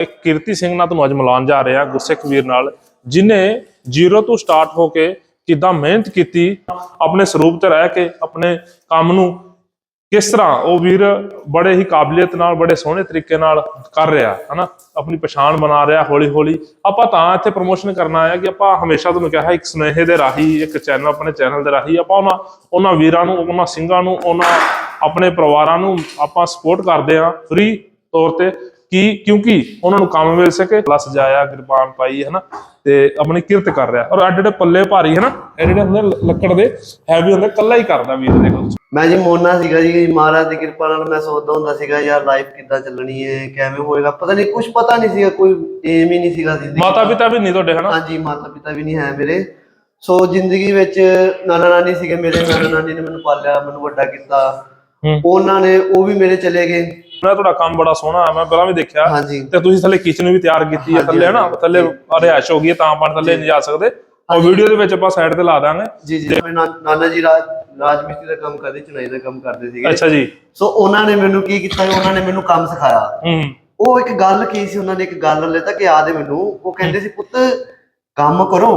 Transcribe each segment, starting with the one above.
ਇੱਕ ਕੀਰਤੀ ਸਿੰਘ ਨਾਲ ਤੁਹਾਨੂੰ ਅੱਜ ਮਿਲਾਉਣ ਜਾ ਰਹੇ ਹਾਂ ਗੁਰਸਿੱਖ ਵੀਰ ਨਾਲ, ਜਿਨੇ ਜ਼ੀਰੋ ਤੋਂ ਸਟਾਰਟ ਹੋ ਕੇ ਕਿੱਦਾਂ ਮਿਹਨਤ ਕੀਤੀ, ਆਪਣੇ ਸਰੂਪ ਤੇ ਰਹਿ ਕੇ, ਆਪਣੇ ਕੰਮ ਨੂੰ ਕਿਸ ਤਰ੍ਹਾਂ ਉਹ ਵੀਰ ਬੜੇ ਹੀ ਕਾਬਲੀਅਤ ਨਾਲ, ਬੜੇ ਸੋਹਣੇ ਤਰੀਕੇ ਨਾਲ ਕਰ ਰਿਹਾ, ਹਨਾ? ਆਪਣੀ ਪਛਾਣ ਬਣਾ ਰਿਹਾ ਹੌਲੀ ਹੌਲੀ ਆਪਾਂ ਤਾਂ ਇੱਥੇ ਪ੍ਰੋਮੋਸ਼ਨ ਕਰਨਾ ਆਇਆ ਕਿ ਆਪਾਂ ਹਮੇਸ਼ਾ ਤੁਹਾਨੂੰ ਕਿਹਾ ਇੱਕ ਸੁਨੇਹੇ ਦੇ ਰਾਹੀਂ, ਇੱਕ ਚੈਨਲ ਆਪਣੇ ਚੈਨਲ ਦੇ ਰਾਹੀਂ ਆਪਾਂ ਉਹਨਾਂ ਉਹਨਾਂ ਵੀਰਾਂ ਨੂੰ, ਉਹਨਾਂ ਸਿੰਘਾਂ ਨੂੰ, ਉਹਨਾਂ ਆਪਣੇ ਪਰਿਵਾਰਾਂ ਨੂੰ ਆਪਾਂ ਸਪੋਰਟ ਕਰਦੇ ਆ ਫ੍ਰੀ ਤੌਰ ਤੇ। ਕਿ ਕਿਉਂਕਿ ਉਹਨਾਂ ਨੂੰ ਕੰਮ ਮਿਲ ਸਕੇ ਪਲੱਸ ਸਜਾਇਆ ਕਿਰਪਾਨ ਪਾਈ ਹੈ ਨਾ ਤੇ ਆਪਣੀ ਕਿਰਤ ਕਰ ਰਿਹਾ। ਔਰ ਐਡੇ ਜਿਹੜੇ ਪੱਲੇ ਭਾਰੀ ਹੈ ਨਾ ਇਹ ਜਿਹੜੇ ਹੁੰਦੇ ਲੱਕੜ ਦੇ ਹੈਵੀ ਹੁੰਦੇ ਕੱਲਾ ਹੀ ਕਰਦਾ ਵੀਰ ਦੇਖੋ ਮੈਂ ਜੀ ਮੋਨਾ ਸੀਗਾ ਜੀ ਮਹਾਰਾਜ ਦੀ ਕਿਰਪਾ ਨਾਲ ਮੈਂ ਸੋਚਦਾ ਹੁੰਦਾ ਸੀਗਾ ਯਾਰ ਲਾਈਫ ਕਿੱਦਾਂ ਚੱਲਣੀ ਹੈ ਕਿਵੇਂ ਹੋਏਗਾ ਪਤਾ ਨਹੀਂ ਕੁਝ ਪਤਾ ਨਹੀਂ ਸੀਗਾ ਕੋਈ ਏਮ ਹੀ ਨਹੀਂ ਸੀਗਾ ਜ਼ਿੰਦਗੀ ਮਾਤਾ ਪਿਤਾ ਵੀ ਨਹੀਂ ਤੁਹਾਡੇ ਹਨਾ? ਹਾਂਜੀ ਮਾਤਾ ਪਿਤਾ ਵੀ ਨਹੀਂ ਹੈ ਮੇਰੇ। ਸੋ ਜ਼ਿੰਦਗੀ ਵਿੱਚ ਨਾਨਾ ਨਾਨੀ ਸੀਗੇ ਮੇਰੇ ਨਾਨਾ ਨਾਨੀ ਨੇ ਮੈਨੂੰ ਪਾਲਿਆ ਮੈਨੂੰ ਵੱਡਾ ਕੀਤਾ। ਉਹਨਾਂ ਨੇ ਉਹ ਵੀ ਮੇਰੇ ਚਲੇ ਗਏ। ਮੈਂ ਤੁਹਾਡਾ ਕੰਮ ਬੜਾ ਸੋਹਣਾ ਹੈ ਮੈਂ ਪਹਿਲਾਂ ਵੀ ਦੇਖਿਆ। ਹਾਂਜੀ। ਤੇ ਤੁਸੀਂ ਥੱਲੇ ਕਿਚਨ ਵੀ ਤਿਆਰ ਕੀਤੀ ਹੈ ਥੱਲੇ ਹਨਾ ਹਾਂਜੀ। ਥੱਲੇ ਰਿਹਾਇਸ਼ ਹੋ ਗਈ ਹੈ ਤਾਂ ਆਪਾਂ ਥੱਲੇ ਨਹੀਂ ਜਾ ਸਕਦੇ। ਉਹ ਵੀਡੀਓ ਦੇ ਵਿੱਚ ਆਪਾਂ ਸਾਈਡ ਤੇ ਲਾ ਦਾਂਗੇ। ਜੀ ਜੀ। ਮੇਰੇ ਨਾ- ਨਾਨਾ ਜੀ ਰਾਜ ਰਾਜ ਮਿਸਤਰੀ ਦਾ ਕੰਮ ਕਰਦੇ ਚੁਣਾਈ ਦਾ ਕੰਮ ਕਰਦੇ ਸੀਗੇ। ਅੱਛਾ ਜੀ। ਸੋ ਉਹਨਾਂ ਨੇ ਮੈਨੂੰ ਕੀ ਕੀਤਾ ਉਹਨਾਂ ਨੇ ਮੈਨੂੰ ਕੰਮ ਸਿਖਾਇਆ। ਹੂੰ। ਉਹ ਇੱਕ ਗੱਲ ਕੀ ਸੀ ਉਹਨਾਂ ਨੇ ਇੱਕ ਗੱਲ ਹਲੇ ਤੱਕ ਯਾਦ ਹੈ ਮੈਨੂੰ। ਉਹ ਕਹਿੰਦੇ ਸੀ ਪੁੱਤ ਕੰਮ ਕਰੋ।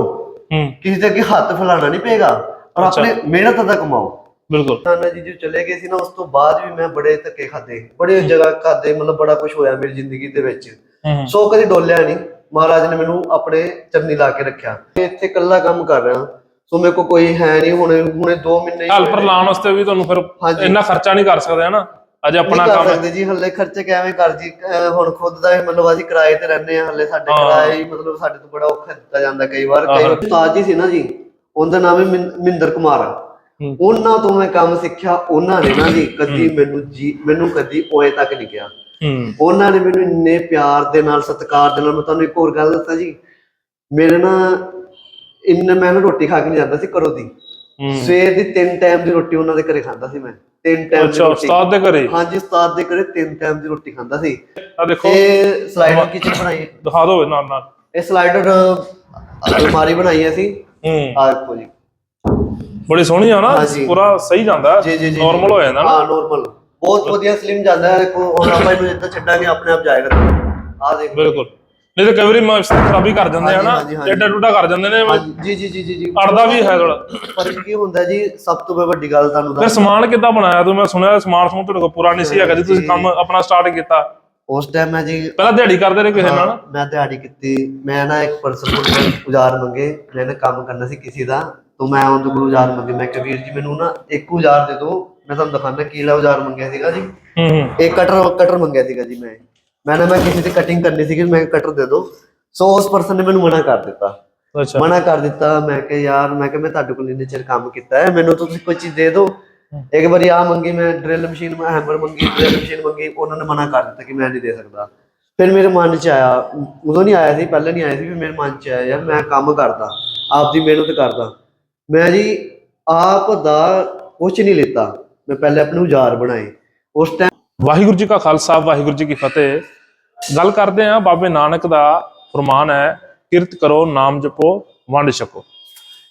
ਹੂੰ। ਕਿਸੇ ਦੇ ਅੱਗੇ ਹੱਥ ਫੈਲਾਣਾ ਨਹੀਂ ਪਏਗਾ। ਔਰ। ਆਪਣੇ ਮਿਹਨਤ ਦਾ ਕਮਾਓ। ਬਿਲਕੁਲ। ਨਾਨਾ ਜੀ ਜੋ ਚਲੇ ਗਏ ਸੀ ਨਾ ਉਸ ਤੋਂ ਬਾਅਦ ਵੀ ਮੈਂ ਬੜੇ ਧੱਕੇ ਖਾਦੇ ਬੜੇ ਜਗ੍ਹਾ ਖਾਦੇ ਮਤਲਬ ਬੜਾ ਕੁਝ ਹੋਇਆ ਮੇਰੀ ਜ਼ਿੰਦਗੀ ਦੇ ਵਿੱਚ। ਹੂੰ ਸੋ ਕਦੀ ਡੋਲਿਆ ਨਹੀਂ। ਮਹਾਰਾਜ ਨੇ ਮੈਨੂੰ ਆਪਣੇ ਚਰਨੀ ਲਾ ਕੇ ਰੱਖਿਆ। ਮੈਂ ਇੱਥੇ ਇਕੱਲਾ ਕੰਮ ਕਰ ਰਿਹਾ। ਸੋ ਮੇਰੇ ਕੋ ਕੋਈ ਹੈ ਨਹੀਂ। ਹੁਣੇ ਹੁਣੇ 2 ਮਹੀਨੇ ਹੀ ਹੈਲਪਰ ਲਾਉਣ ਵਾਸਤੇ ਵੀ ਤੁਹਾਨੂੰ ਫਿਰ। ਇੰਨਾ ਖਰਚਾ ਨਹੀਂ ਕਰ ਸਕਦੇ ਹਨਾ? ਅਜੇ ਆਪਣਾ ਕੰਮ ਸਕਦੇ ਜੀ ਹੱਲੇ ਖਰਚੇ ਕਿਵੇਂ ਕਰ ਜੀ? ਹੁਣ ਖੁਦ ਦਾ ਹੀ ਮਤਲਬ ਅਸੀਂ ਕਿਰਾਏ ਤੇ ਰਹਿੰਦੇ ਆ ਹੱਲੇ ਸਾਡੇ ਹਾਂ। ਕਿਰਾਏ ਹੀ ਮਤਲਬ ਸਾਡੇ ਤੋਂ ਬੜਾ ਔਖਾ ਦਿੱਤਾ ਜਾਂਦਾ ਕਈ ਵਾਰ। ਕਈ ਹਾਂ। ਵਾਰ ਉਸਤਾਦ ਜੀ ਸੀ ਨਾ ਜੀ ਉਹਦਾ ਨਾਮ ਹੈ ਮਿੰਦਰ ਕੁਮਾਰ। ਹੂੰ। ਉਹਨਾਂ ਤੋਂ ਮੈਂ ਕੰਮ ਸਿੱਖਿਆ ਉਹਨਾਂ ਨੇ ਨਾ ਜੀ ਕਦੀ ਮੈਨੂੰ ਜੀ ਮੈਨੂੰ ਕਦੀ ਓਏ ਤੱਕ ਨਹੀਂ ਕਿਹਾ। ਉਹਨਾਂ ਨੇ ਮੈਨੂੰ ਇੰਨੇ ਪਿਆਰ ਦੇ ਨਾਲ ਸਤਿਕਾਰ ਦੇ ਨਾਲ ਮੈਂ ਤੁਹਾਨੂੰ ਇੱਕ ਹੋਰ ਗੱਲ ਦੱਸਾਂ ਜੀ। ਮੇਰੇ ਨਾ ਇੰਨਾ ਮੈਂ ਨਾ ਰੋਟੀ ਖਾ ਕੇ ਨਹੀਂ ਜਾਂਦਾ ਸੀ ਘਰੋਂ ਦੀ। ਸਵੇਰ ਦੀ ਤਿੰਨ ਟਾਈਮ ਦੀ ਰੋਟੀ ਉਹਨਾਂ ਦੇ ਘਰੇ ਖਾਂਦਾ ਸੀ ਮੈਂ। ਤਿੰਨ ਟਾਈਮ ਅੱਛਾ ਉਸਤਾਦ ਦੇ ਘਰੇ? ਹਾਂਜੀ ਉਸਤਾਦ ਦੇ ਘਰੇ ਤਿੰਨ ਟਾਈਮ ਦੀ ਰੋਟੀ ਖਾਂਦਾ ਸੀ। ਆ ਦੇਖੋ। ਇਹ ਸਲਾਈਡਰ ਕਿਚਨ ਬਣਾਈ। ਦਿਖਾ ਦਿਓ ਨਾਲ ਨਾਲ। ਇਹ ਸਲਾਈਡਰ ਅਲਮਾਰੀ ਬਣਾਈ ਹੈ ਹੂੰ। ਆ ਦੇਖੋ ਜੀ। ਬੜੀ ਸੋਹਣੀ ਆ ਨਾ ਹਾਂਜੀ। ਪੂਰਾ ਸਹੀ ਜਾਂਦਾ ਜੀ ਜੀ ਜੀ ਨਾਰਮਲ ਹੋ ਜਾਂਦਾ ਨਾ। ਹਾਂ ਨਾਰਮਲ ਬਹੁਤ ਵਧੀਆ ਸਲਿਮ ਜਾਂਦਾ ਹੈ ਦੇਖੋ ਹੁਣ ਆਪਾਂ ਇਹਨੂੰ ਇੱਦਾਂ ਛੱਡਾਂਗੇ ਆਪਣੇ ਆਪ ਜਾਏਗਾ। ਆ ਦੇਖੋ। ਬਿਲਕੁਲ। ਨਹੀਂ ਤਾਂ ਕਈ ਵਾਰੀ ਮੈਂ ਖਰਾਬੀ ਕਰ ਜਾਂਦੇ ਆ ਨਾ ਹਾਂਜੀ, ਹਾਂਜੀ। ਟੇਡਾ ਟੂਡਾ ਕਰ ਜਾਂਦੇ ਨੇ ਹਾਂਜੀ, ਜੀ ਜੀ ਜੀ ਜੀ ਜੀ। ਅੜਦਾ ਵੀ ਹੈ ਥੋੜਾ ਪਰ ਕੀ ਹੁੰਦਾ ਜੀ ਸਭ ਤੋਂ ਵੱਡੀ ਗੱਲ ਤੁਹਾਨੂੰ ਫਿਰ ਦੱਸ। ਸਮਾਨ ਕਿੱਦਾਂ ਬਣਾਇਆ ਤੂੰ? ਮੈਂ ਸੁਣਿਆ ਸਮਾਨ ਤੁਹਾਡੇ ਕੋਲ ਪੂਰਾ ਨਹੀਂ ਸੀ ਹੈਗਾ ਜੀ ਤੁਸੀਂ ਕੰਮ ਆਪਣਾ ਸਟਾਰਟ ਕੀਤਾ। ਉਸ ਟਾਈਮ ਮੈਂ ਜੀ ਪਹਿਲਾਂ ਦਿਹਾੜੀ ਕਰਦੇ ਰਹੇ ਕਿਸੇ ਨਾਲ? ਮੈਂ ਦਿਹਾੜੀ ਕੀਤੀ। ਮੈਂ ਨਾ ਇੱਕ ਪਰਸਨ ਕੋਲ ਉਜਾਰ ਮੰਗੇ ਮੈंने ਕੰਮ ਕਰਨਾ ਸੀ ਕਿਸੇ ਦਾ ਤੋਂ ਮੈਂ ਉਹਦੇ ਕੋਲ ਉਜਾਰ ਮੰਗੇ। ਮੈਂ ਕਿਹਾ ਵੀਰ ਜੀ ਮੈਨੂੰ ਨਾ ਇੱਕ ਉਜਾਰ ਦੇ ਦਿਓ। ਮੈਂ ਤੁਹਾਨੂੰ ਦਿਖਾਣਾ ਕਿਹੜਾ ਉਜਾਰ ਮੰਗਿਆ ਸੀਗਾ ਜੀ। ਹੂੰ ਹੂੰ। ਇੱਕ ਕਟਰ ਕਟਰ ਮੰਗਿਆ ਸੀਗਾ ਜੀ ਮੈਂ। ਮੈਂ ਨਾ ਮੈਂ ਕਿਸੇ ਦੀ ਕਟਿੰਗ ਕਰਨੀ ਸੀਗੀ ਮੈਂ ਕਟਰ ਦੇ ਦਿਓ। ਸੋ ਉਸ ਪਰਸਨ ਨੇ ਮੈਨੂੰ ਮਨਾ ਕਰ ਦਿੱਤਾ। ਅੱਛਾ। ਮਨਾ ਕਰ ਦਿੱਤਾ। ਮੈਂ ਕਿਹਾ ਯਾਰ ਮੈਂ ਕਿਹਾ ਮੈਂ ਤੁਹਾਡੇ ਕੋਲ ਇੰਨੇ ਚਿਰ ਕੰਮ ਕੀਤਾ ਹੈ। ਮੈਨੂੰ ਤੁਸੀਂ ਕੋਈ ਚੀਜ਼ ਦੇ ਦਿਓ। ਇੱਕ ਵਾਰੀ ਆ ਮੰਗੀ ਮੈਂ ਡਰਿਲ ਮਸ਼ੀਨ ਮੈਂ ਹੈਮਰ ਮੰਗੀ ਡਰਿਲ ਮਸ਼ੀਨ ਮੰਗੀ ਉਹਨਾਂ ਨੇ ਮਨਾ ਕਰ ਦਿੱਤਾ ਕਿ ਮੈਂ ਨਹੀਂ ਦੇ ਸਕਦਾ। ਫਿਰ ਮੇਰੇ ਮਨ 'ਚ ਆਇਆ ਉਦੋਂ ਨਹੀਂ ਆਇਆ ਸੀ ਪਹਿਲੇ ਨਹੀਂ ਆਇਆ ਸੀ ਫਿਰ ਮੇਰੇ ਮਨ 'ਚ ਆਇਆ ਯਾਰ ਮੈਂ ਕੰਮ ਕਰਦਾ ਆਪਦੀ ਮਿਹਨਤ ਕਰਦਾ। ਮੈਂ ਜੀ ਆਪ ਦਾ ਕੁਝ ਨਹੀਂ ਲਿੱਤਾ। ਮੈਂ ਪਹਿਲੇ ਆਪਣੇ ਉਜਾਰ ਬਣਾਏ ਉਸ ਟਾਈਮ ਵਾਹਿਗੁਰੂ ਜੀ ਕਾ ਖਾਲਸਾ ਵਾਹਿਗੁਰੂ ਜੀ ਕੀ ਫਤਿਹ। ਗੱਲ ਕਰਦੇ ਆ ਬਾਬੇ ਨਾਨਕ ਦਾ ਫਰਮਾਨ ਹੈ ਕਿਰਤ ਕਰੋ ਨਾਮ ਜਪੋ ਵੰਡ ਛਕੋ।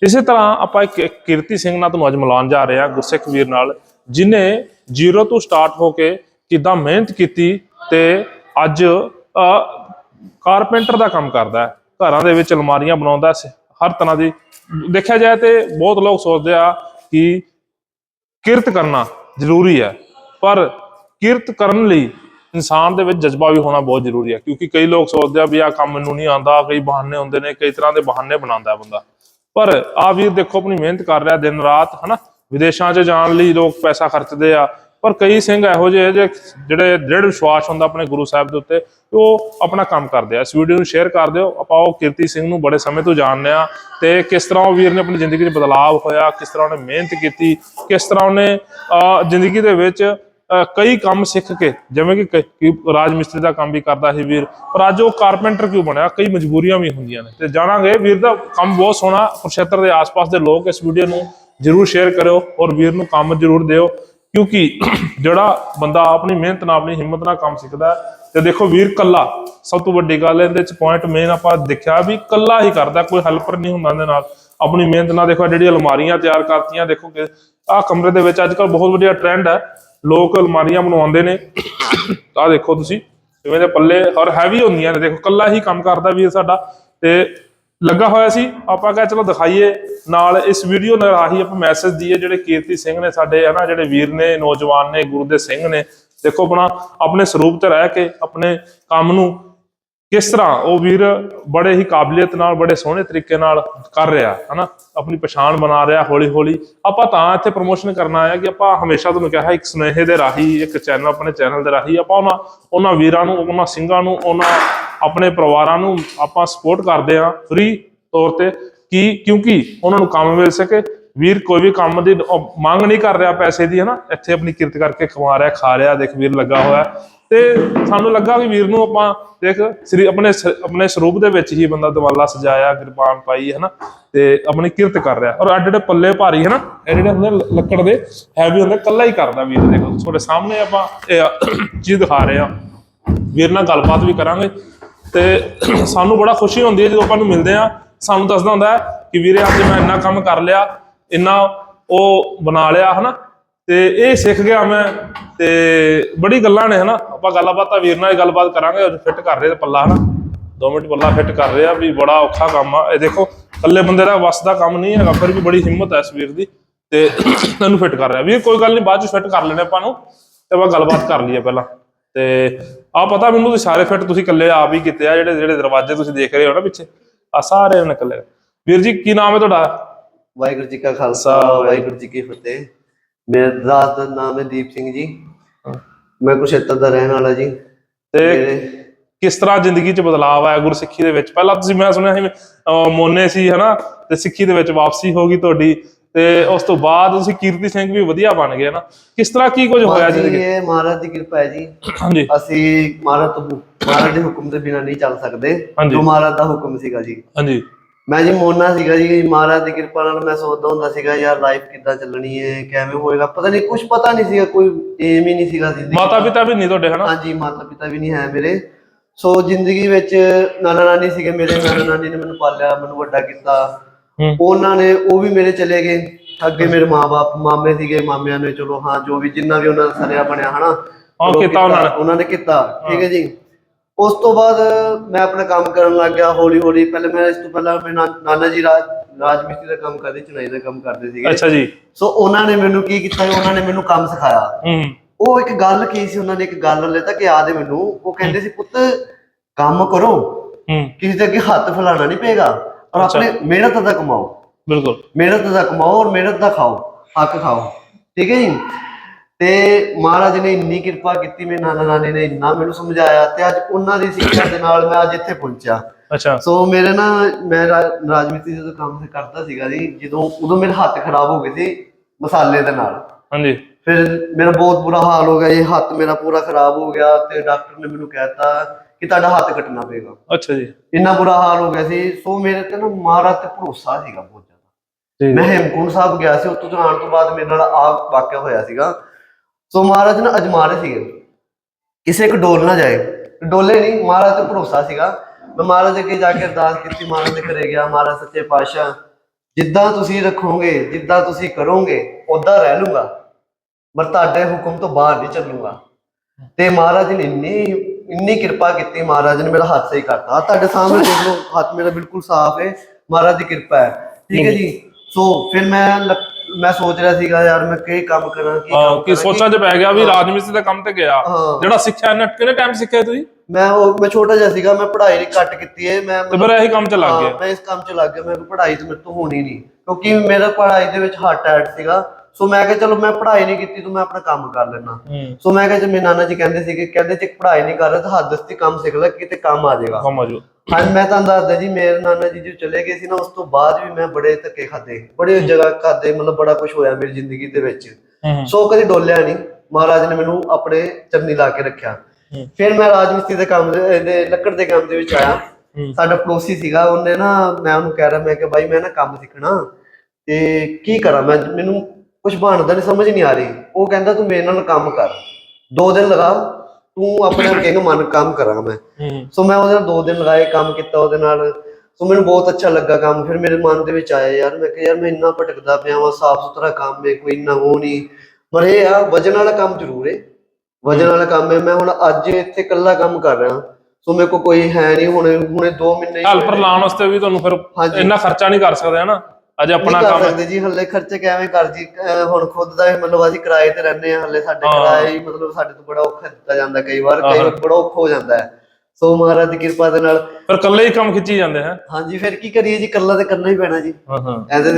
ਇਸੇ ਤਰ੍ਹਾਂ ਆਪਾਂ ਇੱਕ ਇੱਕ ਕੀਰਤੀ ਸਿੰਘ ਨਾਲ ਤੁਹਾਨੂੰ ਅੱਜ ਮਿਲਾਉਣ ਜਾ ਰਹੇ ਹਾਂ ਗੁਰਸਿੱਖ ਵੀਰ ਨਾਲ ਜਿਨੇ ਜ਼ੀਰੋ ਤੋਂ ਸਟਾਰਟ ਹੋ ਕੇ ਕਿੱਦਾਂ ਮਿਹਨਤ ਕੀਤੀ ਤੇ ਅੱਜ ਕਾਰਪੈਂਟਰ ਦਾ ਕੰਮ ਕਰਦਾ ਹੈ ਘਰਾਂ ਦੇ ਵਿੱਚ ਅਲਮਾਰੀਆਂ ਬਣਾਉਂਦਾ ਹੈ, ਹਰ ਤਰ੍ਹਾਂ ਦੀ ਦੇਖਿਆ ਜਾਏ ਤੇ ਬਹੁਤ ਲੋਕ ਸੋਚਦੇ ਆ ਕਿ ਕਿਰਤ ਕਰਨਾ ਜ਼ਰੂਰੀ ਹੈ ਪਰ ਕਿਰਤ ਕਰਨ ਲਈ ਇਨਸਾਨ ਦੇ ਵਿੱਚ ਜਜ਼ਬਾ ਵੀ ਹੋਣਾ ਬਹੁਤ ਜ਼ਰੂਰੀ ਹੈ ਕਿਉਂਕਿ ਕਈ ਲੋਕ ਸੋਚਦੇ ਆ ਵੀ ਆਹ ਕੰਮ ਮੈਨੂੰ ਨਹੀਂ ਆਉਂਦਾ ਕਈ ਬਹਾਨੇ ਹੁੰਦੇ ਨੇ ਕਈ ਤਰ੍ਹਾਂ ਦੇ ਬਹਾਨੇ ਬਣਾਉਂਦਾ ਬੰਦਾ। ਪਰ ਆ ਵੀਰ ਦੇਖੋ ਆਪਣੀ ਮਿਹਨਤ ਕਰ ਰਿਹਾ ਦਿਨ ਰਾਤ ਹਨਾ? ਵਿਦੇਸ਼ਾਂ 'ਚ ਜਾਣ ਲਈ ਲੋਕ ਪੈਸਾ ਖਰਚਦੇ ਆ। ਪਰ ਕਈ ਸਿੰਘ ਇਹੋ ਜਿਹੇ ਜੇ ਜਿਹੜੇ ਦ੍ਰਿੜ ਵਿਸ਼ਵਾਸ ਹੁੰਦਾ ਆਪਣੇ ਗੁਰੂ ਸਾਹਿਬ ਦੇ ਉੱਤੇ ਉਹ ਆਪਣਾ ਕੰਮ ਕਰਦੇ ਆ। ਇਸ ਵੀਡੀਓ ਨੂੰ ਸ਼ੇਅਰ ਕਰ ਦਿਓ। ਆਪਾਂ ਉਹ ਕੀਰਤੀ ਸਿੰਘ ਨੂੰ ਬੜੇ ਸਮੇਂ ਤੋਂ ਜਾਣਦੇ ਆ ਤੇ ਕਿਸ ਤਰ੍ਹਾਂ ਉਹ ਵੀਰ ਨੇ ਆਪਣੀ ਜ਼ਿੰਦਗੀ 'ਚ ਬਦਲਾਅ ਹੋਇਆ ਕਿਸ ਤਰ੍ਹਾਂ ਉਹਨੇ ਮਿਹਨਤ ਕੀਤੀ ਕਿਸ ਤਰ੍ਹਾਂ ਉਹਨੇ ਅਹ, ਜ਼ਿੰਦਗੀ ਦੇ ਵਿੱਚ ਕਈ ਕੰਮ ਸਿੱਖ ਕੇ ਜਿਵੇਂ ਕਿ ਰਾਜ ਮਿਸਤਰੀ ਦਾ ਕੰਮ ਵੀ ਕਰਦਾ ਸੀ ਵੀਰ ਪਰ ਅੱਜ ਉਹ ਕਾਰਪੈਂਟਰ ਕਿਉਂ ਬਣਿਆ? ਕਈ ਮਜਬੂਰੀਆਂ ਵੀ ਹੁੰਦੀਆਂ ਨੇ। ਤੇ ਜਾਣਾਂਗੇ ਵੀਰ ਦਾ ਕੰਮ ਬਹੁਤ ਸੋਹਣਾ ਕੁਰਸ਼ੇਤਰ ਦੇ ਆਸ-ਪਾਸ ਦੇ ਲੋਕ ਇਸ ਵੀਡੀਓ ਨੂੰ ਜਰੂਰ ਸ਼ੇਅਰ ਕਰਿਓ ਔਰ ਵੀਰ ਨੂੰ ਕੰਮ ਜਰੂਰ ਦਿਓ ਕਿਉਂਕਿ ਜਿਹੜਾ ਬੰਦਾ ਆਪਣੀ ਮਿਹਨਤ ਨਾਲ ਆਪਣੀ ਹਿੰਮਤ ਨਾਲ ਕੰਮ ਸਿੱਖਦਾ ਹੈ, ਤੇ ਦੇਖੋ ਵੀਰ ਕੱਲਾ ਸਭ ਤੋਂ ਵੱਡੀ ਗੱਲ ਇਹਦੇ ਚ ਪੁਆਇੰਟ ਮੇਨ ਆਪਾਂ ਦੇਖਿਆ ਵੀ ਕੱਲਾ ਹੀ ਕਰਦਾ ਕੋਈ ਹੈਲਪਰ ਨਹੀਂ ਹੁੰਦਾ ਇਹਦੇ ਨਾਲ। ਆਪਣੀ ਮਿਹਨਤ ਨਾਲ ਦੇਖੋ ਜਿਹੜੀ ਅਲਮਾਰੀਆਂ ਤਿਆਰ ਕਰਤੀਆਂ ਦੇਖੋ ਕਿ ਆਹ ਕਮਰੇ ਦੇ ਵਿੱਚ ਅੱਜ ਕੱਲ ਬਹੁਤ ਵਧੀਆ ਟ੍ਰੈਂਡ ਹੈ। ਲੋਕ ਅਲਮਾਰੀਆਂ ਬਣਵਾਉਂਦੇ ਨੇ। ਆਹ ਦੇਖੋ ਤੁਸੀਂ ਜਿਵੇਂ ਦੇ ਪੱਲੇ ਔਰ ਹੈਵੀ ਹੁੰਦੀਆਂ ਨੇ। ਦੇਖੋ ਕੱਲਾ ਹੀ ਕੰਮ ਕਰਦਾ ਵੀਰ ਸਾਡਾ। ਤੇ ਲੱਗਾ ਹੋਇਆ ਸੀ, ਆਪਾਂ ਕਿਹਾ ਚਲੋ ਦਿਖਾਈਏ। ਨਾਲ ਇਸ ਵੀਡੀਓ ਨਾਲ ਰਾਹੀਂ ਆਪਾਂ ਮੈਸੇਜ ਦਈਏ ਜਿਹੜੇ ਕੀਰਤੀ ਸਿੰਘ ਨੇ ਸਾਡੇ ਹਨਾ ਜਿਹੜੇ ਵੀਰ ਨੇ, ਨੌਜਵਾਨ ਨੇ, ਗੁਰੂ ਦੇ ਸਿੰਘ ਨੇ। ਦੇਖੋ ਆਪਣਾ, ਆਪਣੇ ਸਰੂਪ ਤੇ ਰਹਿ ਕੇ ਆਪਣੇ ਕੰਮ ਨੂੰ ਕਿਸ ਤਰ੍ਹਾਂ ਉਹ ਵੀਰ ਬੜੇ ਹੀ ਕਾਬਲੀਅਤ ਨਾਲ, ਬੜੇ ਸੋਹਣੇ ਤਰੀਕੇ ਨਾਲ ਕਰ ਰਿਹਾ, ਹਨਾ? ਆਪਣੀ ਪਛਾਣ ਬਣਾ ਰਿਹਾ ਹੌਲੀ ਹੌਲੀ ਆਪਾਂ ਤਾਂ ਇੱਥੇ ਪ੍ਰੋਮੋਸ਼ਨ ਕਰਨਾ ਆਇਆ ਕਿ ਆਪਾਂ ਹਮੇਸ਼ਾ ਤੁਹਾਨੂੰ ਕਿਹਾ ਇੱਕ ਸੁਨੇਹੇ ਦੇ ਰਾਹੀਂ, ਇੱਕ ਚੈਨਲ ਆਪਣੇ ਚੈਨਲ ਦੇ ਰਾਹੀਂ ਆਪਾਂ ਉਹਨਾਂ ਉਹਨਾਂ ਵੀਰਾਂ ਨੂੰ, ਉਹਨਾਂ ਸਿੰਘਾਂ ਨੂੰ, ਉਹਨਾਂ ਆਪਣੇ ਪਰਿਵਾਰਾਂ ਨੂੰ ਆਪਾਂ ਸਪੋਰਟ ਕਰਦੇ ਆ ਫ੍ਰੀ ਤੌਰ ਤੇ ਕਿ ਕਿਉਂਕਿ ਉਹਨਾਂ ਨੂੰ ਕੰਮ ਮਿਲ ਸਕੇ। ਵੀਰ ਕੋਈ ਵੀ ਕੰਮ ਦੀ ਮੰਗ ਨਹੀਂ ਕਰ ਰਿਹਾ ਪੈਸੇ ਦੀ, ਹਨਾ? ਇੱਥੇ ਆਪਣੀ ਕਿਰਤ ਕਰਕੇ ਕਮਾ ਰਿਹਾ, ਖਾ ਰਿਹਾ, ਦੇਖ ਵੀਰ ਲੱਗਾ ਹੋਇਆ। ਤੇ ਸਾਨੂੰ ਲੱਗਾ ਵੀ ਵੀਰ ਨੂੰ ਆਪਾਂ ਦੇਖ ਸ੍ਰੀ ਆਪਣੇ ਆਪਣੇ ਸਰੂਪ ਦੇ ਵਿੱਚ ਹੀ ਬੰਦਾ ਦਵਾਲਾ ਸਜਾਇਆ, ਕਿਰਪਾਨ ਪਾਈ, ਹਨਾ? ਤੇ ਆਪਣੀ ਕਿਰਤ ਕਰ ਰਿਹਾ। ਔਰ ਐਡੇ ਐਡੇ ਪੱਲੇ ਭਾਰੀ, ਹਨਾ? ਇਹ ਜਿਹੜੇ ਹੁੰਦੇ ਲੱਕੜ ਦੇ ਹੈਵੀ ਹੁੰਦੇ ਕੱਲਾ ਹੀ ਕਰਦਾ ਵੀਰ, ਦੇਖੋ। ਤੁਹਾਡੇ ਸਾਹਮਣੇ ਆਪਾਂ ਇਹ ਚੀਜ਼ ਦਿਖਾ ਰਹੇ ਆ। ਵੀਰ ਨਾਲ ਗੱਲਬਾਤ ਵੀ ਕਰਾਂਗੇ। ਤੇ ਸਾਨੂੰ ਬੜਾ ਖੁਸ਼ੀ ਹੁੰਦੀ ਹੈ ਜਦੋਂ ਆਪਾਂ ਨੂੰ ਮਿਲਦੇ ਆ। ਸਾਨੂੰ ਦੱਸਦਾ ਹੁੰਦਾ ਹੈ ਕਿ ਵੀਰੇ, ਅੱਜ ਮੈਂ ਇੰਨਾ ਕੰਮ ਕਰ ਲਿਆ, ਇੰਨਾ ਉਹ ਬਣਾ ਲਿਆ, ਹਨਾ? ਤੇ ਇਹ ਸਿੱਖ ਗਿਆ ਮੈਂ ਤੇ ਬੜੀ ਗੱਲਾਂ ਨੇ ਹਨਾ? ਆਪਾਂ ਗੱਲਬਾਤ ਆ ਵੀਰ ਨਾਲ ਗੱਲਬਾਤ ਕਰਾਂਗੇ ਫਿੱਟ ਕਰ ਰਹੇ ਤੇ ਪੱਲਾ ਹਨਾ? 2 ਮਿੰਟ ਪੱਲਾ ਫਿੱਟ ਕਰ ਰਹੇ ਵੀ ਬੜਾ ਔਖਾ ਕੰਮ ਆ। ਇਹ ਦੇਖੋ ਇਕੱਲੇ ਬੰਦੇ ਦਾ ਵੱਸ ਦਾ ਕੰਮ ਨਹੀਂ ਹੈਗਾ ਫਿਰ ਵੀ ਬੜੀ ਹਿੰਮਤ ਹੈ ਇਸ ਵੀਰ ਦੀ ਤੇ ਤੈਨੂੰ ਫਿੱਟ ਕਰ ਰਿਹਾ। ਵੀਰ ਕੋਈ ਗੱਲ ਨਹੀਂ ਬਾਅਦ ਚ ਫਿੱਟ ਕਰ ਲੈਣੇ ਆਪਾਂ ਨੂੰ ਤੇ ਆਪਾਂ ਗੱਲਬਾਤ ਕਰ ਲਈਏ ਪਹਿਲਾਂ। ਤੇ ਆ ਪਤਾ ਮੈਨੂੰ ਤੁਸੀਂ ਸਾਰੇ ਫਿੱਟ ਤੁਸੀਂ ਇਕੱਲੇ ਆਪ ਹੀ ਕੀਤੇ ਆ ਜਿਹੜੇ ਜਿਹੜੇ ਦਰਵਾਜ਼ੇ ਤੁਸੀਂ ਦੇਖ ਰਹੇ ਹੋ ਨਾ ਪਿੱਛੇ। ਆ ਸਾਰੇ ਉਹਨਾਂ ਇਕੱਲੇ। ਵੀਰ ਜੀ ਕੀ ਨਾਮ ਹੈ ਤੁਹਾਡਾ? ਵਾਹਿਗੁਰੂ ਜੀ ਕਾ ਖਾਲਸਾ ਵਾਹਿਗੁਰੂ ਜੀ ਕੀ ਫਤਿਹ। ਮੇਰਾ ਦਾਸ ਦਾ ਨਾਮ ਹੈ ਦੀਪ ਸਿੰਘ ਜੀ। ਮੈਂ ਕੁਸ਼ੇਤਰ ਦਾ ਰਹਿਣ ਵਾਲਾ ਜੀ। ਤੇ ਕਿਸ ਤਰ੍ਹਾਂ ਜ਼ਿੰਦਗੀ 'ਚ ਬਦਲਾਅ ਆਇਆ ਗੁਰਸਿੱਖੀ ਦੇ ਵਿੱਚ? ਪਹਿਲਾਂ ਤੁਸੀਂ ਮੈਂ ਸੁਣਿਆ ਸੀ ਅਹ, ਮੋਨੇ ਸੀ ਹਨਾ? ਤੇ ਸਿੱਖੀ ਦੇ ਵਿੱਚ ਵਾਪਸੀ ਹੋ ਗਈ ਤੁਹਾਡੀ। ਤੇ ਉਸ ਤੋਂ ਬਾਅਦ ਤੁਸੀਂ ਕੀਰਤੀ ਸਿੰਘ ਵੀ ਵਧੀਆ ਬਣ ਗਏ ਨਾ ਕਿਸ ਤਰ੍ਹਾਂ ਕੀ ਕੁਝ ਹੋਇਆ ਜੀ? ਜ਼ਿੰਦਗੀ ਇਹ ਮਹਾਰਾਜ ਦੀ ਕਿਰਪਾ ਹੈ ਜੀ। ਹਾਂਜੀ। ਅਸੀਂ ਮਹਾਰਾਜ ਤੋਂ ਮਹਾਰਾਜ ਦੇ ਹੁਕਮ ਦੇ ਬਿਨਾਂ ਨਹੀਂ ਚੱਲ ਸਕਦੇ। ਹਾਂਜੀ। ਜੋ ਮਹਾਰਾਜ ਦਾ ਹੁਕਮ ਸੀਗਾ ਜੀ। ਹਾਂਜੀ। ਮੈਂ ਜੀ ਮੋਨਾ ਸੀਗਾ ਜੀ ਮਹਾਰਾਜ ਦੀ ਕਿਰਪਾ ਨਾਲ ਮੈਂ ਸੋਚਦਾ ਹੁੰਦਾ ਸੀਗਾ ਯਾਰ ਲਾਈਫ ਕਿੱਦਾਂ ਚੱਲਣੀ ਹੈ ਕਿਵੇਂ ਹੋਏਗਾ ਪਤਾ ਨਹੀਂ ਕੁਝ ਪਤਾ ਨਹੀਂ ਸੀਗਾ ਕੋਈ ਏਮ ਹੀ ਨਹੀਂ ਸੀਗਾ ਜ਼ਿੰਦਗੀ ਮਾਤਾ ਪਿਤਾ ਵੀ ਨਹੀਂ ਤੁਹਾਡੇ ਹਨਾ? ਹਾਂਜੀ ਮਾਤਾ ਪਿਤਾ ਵੀ ਨਹੀਂ ਹੈ ਮੇਰੇ। ਸੋ ਜ਼ਿੰਦਗੀ ਵਿੱਚ ਨਾਨਾ ਨਾਨੀ ਸੀਗੇ ਮੇਰੇ ਨਾਨਾ ਨਾਨੀ ਨੇ ਮੈਨੂੰ ਪਾਲਿਆ ਮੈਨੂੰ ਵੱਡਾ ਕੀਤਾ। ਉਹਨਾਂ ਨੇ ਉਹ ਵੀ ਮੇਰੇ ਚਲੇ ਗਏ। ਅੱਗੇ ਮੇਰੇ ਮਾਪੇ ਮਾਮੇ ਸੀਗੇ ਮਾਮਿਆਂ ਨੇ ਚਲੋ ਹਾਂ ਜੋ ਵੀ ਜਿੰਨਾ ਵੀ ਉਹਨਾਂ ਦਾ ਸਰਿਆ ਬਣਿਆ ਹਨਾ। ਹਾਂ, ਚਲੋ ਕੀਤਾ ਉਹਨਾਂ ਨੇ। ਉਹਨਾਂ ਨੇ ਕੀਤਾ ਠੀਕ ਹੈ। ਜੀ। ਉਸ ਤੋਂ ਬਾਅਦ ਮੈਂ ਆਪਣਾ ਕੰਮ ਕਰਨ ਲੱਗ ਗਿਆ ਹੌਲੀ ਹੌਲੀ। ਪਹਿਲੇ ਮੈਂ ਇਸ ਤੋਂ ਪਹਿਲਾਂ ਮੇਰੇ ਨਾ- ਨਾਨਾ ਜੀ ਰਾਜ ਰਾਜ ਮਿਸਤਰੀ ਦਾ ਕੰਮ ਕਰਦੇ ਚੁਨਾਈ ਦਾ ਕੰਮ ਕਰਦੇ ਸੀਗੇ। ਅੱਛਾ ਜੀ। ਸੋ ਉਹਨਾਂ ਨੇ ਮੈਨੂੰ ਕੀ ਕੀਤਾ ਉਹਨਾਂ ਨੇ ਮੈਨੂੰ ਕੰਮ ਸਿਖਾਇਆ। ਹੂੰ। ਉਹ ਇੱਕ ਗੱਲ ਕੀ ਸੀ ਉਹਨਾਂ ਨੇ ਇੱਕ ਗੱਲ ਲੈ ਤੱਕ ਯਾਦ ਹੈ ਮੈਨੂੰ। ਉਹ ਕਹਿੰਦੇ ਸੀ ਪੁੱਤ ਕੰਮ ਕਰੋ। ਹੂੰ। ਕਿਸੇ ਦੇ ਅੱਗੇ ਹੱਥ ਫੈਲਾਣਾ ਨਹੀਂ ਪਏਗਾ। ਔਰ ਆਪਣੇ ਮਿਹਨਤ ਦਾ ਕਮਾਓ। ਬਿਲਕੁਲ। ਮਿਹਨਤ ਦਾ ਕਮਾਓ ਔਰ ਮਿਹਨਤ ਦਾ ਖਾਓ। ਹੱਕ ਖਾਓ। ਠੀਕ ਹੈ ਜੀ? ਤੇ ਮਹਾਰਾਜ ਨੇ ਇੰਨੀ ਕਿਰਪਾ ਕੀਤੀ ਮੇਰੇ ਨਾਨਾ ਨਾਨੀ ਨੇ ਇੰਨਾ ਮੈਨੂੰ ਸਮਝਾਇਆ ਤੇ ਅੱਜ ਉਹਨਾਂ ਦੀ ਸਿੱਖਿਆ ਦੇ ਨਾਲ ਮੈਂ ਅੱਜ ਇੱਥੇ ਪਹੁੰਚਿਆ। ਅੱਛਾ। ਸੋ ਮੇਰੇ ਨਾ ਮੈਂ ਰਾਜਨੀਤੀ ਜਦੋਂ ਕੰਮ ਕਰਦਾ ਸੀਗਾ ਜੀ ਜਦੋਂ ਉਦੋਂ ਮੇਰੇ ਹੱਥ ਖਰਾਬ ਹੋ ਗਏ ਸੀ ਮਸਾਲੇ ਦੇ ਨਾਲ। ਹਾਂਜੀ। ਫਿਰ ਮੇਰਾ ਬਹੁਤ ਬੁਰਾ ਹਾਲ ਹੋ ਗਿਆ ਇਹ ਹੱਥ ਮੇਰਾ ਪੂਰਾ ਖਰਾਬ ਹੋ ਗਿਆ ਤੇ ਡਾਕਟਰ ਨੇ ਮੈਨੂੰ ਕਹਿਤਾ ਕਿ ਤੁਹਾਡਾ ਹੱਥ ਕੱਟਣਾ ਪਏਗਾ। ਅੱਛਾ ਜੀ। ਇੰਨਾ ਬੁਰਾ ਹਾਲ ਹੋ ਗਿਆ ਸੀ ਸੋ ਮੇਰੇ ਤੇ ਨਾ ਮਹਾਰਾਜ ਤੇ ਭਰੋਸਾ ਸੀਗਾ ਬਹੁਤ ਜ਼ਿਆਦਾ। ਮੈਂ ਹੇਮਕੁੰਟ ਸਾਹਿਬ ਗਿਆ ਸੀ ਉੱਥੋਂ ਆਉਣ ਤੋਂ ਬਾਅਦ ਮੇਰੇ ਨਾਲ ਆ ਵਾਕਿਆ ਹੋਇਆ ਸੀਗਾ। ਸੋ ਮਹਾਰਾਜ ਨੇ ਅਜਮਾ ਰਹੇ ਸੀਗੇ। ਕਿਸੇ ਇੱਕ ਡੋਲ ਨਾ ਜਾਏ। ਡੋਲੇ ਨਹੀਂ ਮਹਾਰਾਜ ਤੇ ਭਰੋਸਾ ਸੀਗਾ। ਮੈਂ ਮਹਾਰਾਜ ਅੱਗੇ ਜਾ ਕੇ ਅਰਦਾਸ ਕੀਤੀ ਮਹਾਰਾਜ ਦੇ ਘਰੇ ਗਿਆ ਮਹਾਰਾਜ ਸੱਚੇ ਪਾਤਸ਼ਾਹ ਜਿੱਦਾਂ ਤੁਸੀਂ ਰੱਖੋਗੇ ਜਿੱਦਾਂ ਤੁਸੀਂ ਕਰੋਗੇ ਉਦਾਂ ਰਹਿ ਲੂੰਗਾ। ਪਰ ਤੁਹਾਡੇ ਹੁਕਮ ਤੋਂ ਬਾਹਰ ਨਹੀਂ ਚੱਲੂਗਾ। ਤੇ ਮਹਾਰਾਜ ਨੇ ਇੰਨੀ ਇੰਨੀ ਕਿਰਪਾ ਕੀਤੀ ਮਹਾਰਾਜ ਨੇ ਮੇਰਾ ਹੱਥ ਸਹੀ ਕਰਤਾ। ਤੁਹਾਡੇ ਸਾਹਮਣੇ ਦੇਖ ਲਓ ਹੱਥ ਮੇਰਾ ਬਿਲਕੁਲ ਸਾਫ਼ ਹੈ। ਮਹਾਰਾਜ ਦੀ ਕਿਰਪਾ ਹੈ। ਠੀਕ ਹੈ ਜੀ। ਸੋ ਫਿਰ ਮੈਂ ਮੈਂ ਸੋਚ ਰਿਹਾ ਸੀਗਾ ਯਾਰ ਮੈਂ ਕੀ ਕੰਮ ਕਰਾਂ ਕੀ ਹਾਂ ਕੰਮ ਕਿ ਕਰਾਂ, ਸੋਚਾਂ 'ਚ ਪੈ ਗਿਆ ਵੀ ਰਾਜਮਿਸਤਰੀ ਦਾ ਕੰਮ ਤੇ ਗਿਆ। ਹਾਂ। ਜਿਹੜਾ ਸਿੱਖਿਆ ਇਹਨੇ ਕਿੰਨੇ ਟਾਈਮ ਸਿੱਖਿਆ ਤੁਸੀਂ? ਮੈਂ ਉਹ ਮੈਂ ਛੋਟਾ ਜਿਹਾ ਸੀਗਾ ਮੈਂ ਪੜ੍ਹਾਈ ਨਹੀਂ ਘੱਟ ਕੀਤੀ ਹੈ ਮੈਂ ਤੇ ਫਿਰ ਇਹੀ ਕੰਮ 'ਚ ਲੱਗ ਹਾਂ, ਗਿਆ। ਮੈਂ ਇਸ ਕੰਮ 'ਚ ਲੱਗ ਗਿਆ ਮੈਂ ਪੜ੍ਹਾਈ ਤੇ ਮੇਰੇ ਤੋਂ ਹੋਣੀ ਨਹੀਂ ਕਿਉਂਕਿ ਮੇਰਾ ਪੜ੍ਹਾਈ ਦੇ ਵਿੱਚ ਹਾਰਟ ਅਟੈਕ ਸੀਗਾ। ਸੋ ਮੈਂ ਕਿਹਾ ਚਲੋ ਮੈਂ ਪੜ੍ਹਾਈ ਨਹੀਂ ਕੀਤੀ ਤਾਂ ਮੈਂ ਆਪਣਾ ਕੰਮ ਕਰ ਲੈਣਾ ਹੂੰ। ਸੋ ਮੈਂ ਕਿਹਾ ਜੇ ਮੇਰੇ ਨਾਨਾ ਜੀ ਕਹਿੰਦੇ ਸੀਗੇ ਕਹਿੰਦੇ ਜੇ ਪੜ੍ਹਾਈ ਨਹੀਂ ਕਰ ਰਿਹਾ ਤਾਂ ਹੱਥ ਦਸਤੀ ਕੰਮ ਸਿੱਖ ਲੈ ਕਿਤੇ ਕੰਮ ਆ ਜਾਏਗਾ। ਕੰਮ ਹਾਂਜੀ ਮੈਂ ਤੁਹਾਨੂੰ ਦੱਸਦਾ ਜੀ ਮੇਰੇ ਨਾਨਾ ਜੀ ਜੋ ਚਲੇ ਗਏ ਸੀ ਨਾ ਉਸ ਤੋਂ ਬਾਅਦ ਵੀ ਮੈਂ ਬੜੇ ਧੱਕੇ ਖਾਦੇ ਬੜੇ ਜਗ੍ਹਾ ਖਾਦੇ ਮਤਲਬ ਬੜਾ ਕੁਝ ਹੋਇਆ ਮੇਰੀ ਜ਼ਿੰਦਗੀ ਦੇ ਵਿੱਚ। ਹੂੰ ਸੋ ਕਦੀ ਡੋਲਿਆ ਨਹੀਂ। ਮਹਾਰਾਜ ਨੇ ਮੈਨੂੰ ਆਪਣੇ ਚਰਨੀ ਲਾ ਕੇ ਰੱਖਿਆ। ਹੂੰ। ਫਿਰ ਮੈਂ ਰਾਜ ਮਿਸਤਰੀ ਦੇ ਕੰਮ ਦੇ ਲੱਕੜ ਦੇ ਕੰਮ ਦੇ ਵਿੱਚ ਆਇਆ। ਹੂੰ। ਸਾਡਾ ਪੜੋਸੀ ਸੀਗਾ ਉਹਨੇ ਨਾ ਮੈਂ ਉਹਨੂੰ ਕਹਿ ਰਿਹਾ ਮੈਂ ਕਿ ਬਾਈ ਮੈਂ ਨਾ ਕੰਮ ਸਿੱਖਣਾ। ਤੇ ਕੀ ਕਰਾਂ? ਮੈਂ ਮੈਨੂੰ ਕੁਝ ਬਣਦਾ ਨਹੀਂ ਸਮਝ ਨਹੀਂ ਆ ਰਹੀ। ਉਹ ਕਹਿੰਦਾ ਤੂੰ ਮੇਰੇ ਨਾਲ ਕੰਮ ਕਰ। ਦੋ ਦਿਨ ਲਗਾ ਤੂੰ ਆਪਣੇ ਆਪ ਕਹੇਗਾ ਮਨ ਕੰਮ ਕਰਾਂਗਾ ਮੈਂ। ਸੋ ਮੈਂ ਉਹਦੇ ਨਾਲ ਦੋ ਦਿਨ ਲਗਾਏ ਕੰਮ ਕੀਤਾ ਉਹਦੇ ਨਾਲ। ਸੋ ਮੈਨੂੰ ਬਹੁਤ ਅੱਛਾ ਲੱਗਾ ਕੰਮ। ਫਿਰ ਮੇਰੇ ਮਨ ਦੇ ਵਿੱਚ ਆਇਆ ਯਾਰ ਮੈਂ ਕਿਹਾ ਯਾਰ ਮੈਂ ਇੰਨਾ ਭਟਕਦਾ ਪਿਆ ਵਾਂ ਸਾਫ਼ ਸੁਥਰਾ ਕੰਮ ਹੈ ਕੋਈ ਇੰਨਾ ਉਹ ਨਹੀਂ। ਪਰ ਇਹ ਆ ਵਜਨ ਵਾਲਾ ਕੰਮ ਜ਼ਰੂਰ ਹੈ। ਵਜਨ ਵਾਲਾ ਕੰਮ ਹੈ। ਮੈਂ ਹੁਣ ਅੱਜ ਇੱਥੇ ਇਕੱਲਾ ਕੰਮ ਕਰ ਰਿਹਾ। ਸੋ ਮੇਰੇ ਕੋਲ ਕੋਈ ਹੈ ਨਹੀਂ। ਹੁਣੇ ਹੁਣੇ 2 ਮਹੀਨੇ ਹੈਲਪਰ ਲਾਉਣ ਵਾਸਤੇ ਵੀ ਤੁਹਾਨੂੰ ਫਿਰ। ਇੰਨਾ ਖਰਚਾ ਨਹੀਂ ਕਰ ਸਕਦੇ ਹਨਾ? ਅਜੇ ਆਪਣਾ ਨਹੀਂ ਕਰ ਕੰਮ ਸਕਦੇ ਜੀ ਹੱਲੇ ਖਰਚੇ ਕਿਵੇਂ ਕਰ ਜੀ ਅਹ ਹੁਣ ਖੁਦ ਦਾ ਹੀ ਮਤਲਬ ਅਸੀਂ ਕਿਰਾਏ ਤੇ ਰਹਿੰਦੇ ਆ ਹੱਲੇ ਸਾਡੇ ਹਾਂ। ਕਿਰਾਏ ਹੀ ਮਤਲਬ ਸਾਡੇ ਤੋਂ ਬੜਾ ਔਖਾ ਦਿੱਤਾ ਜਾਂਦਾ ਕਈ ਵਾਰ ਕਈ ਹਾਂ। ਵਾਰ ਬੜਾ ਔਖਾ ਹੋ ਜਾਂਦਾ ਹੈ। ਸੋ ਮਹਾਰਾਜ ਦੀ ਕਿਰਪਾ ਦੇ ਨਾਲ ਫਿਰ ਇਕੱਲੇ ਹੀ ਕੰਮ ਖਿੱਚੀ ਜਾਂਦੇ ਹੈ? ਹਾਂਜੀ ਫਿਰ ਕੀ ਕਰੀਏ ਜੀ ਇਕੱਲਾ ਤੇ ਕਰਨਾ ਹੀ ਪੈਣਾ ਜੀ। ਹਾਂ ਹਾਂ। ਐਸੇ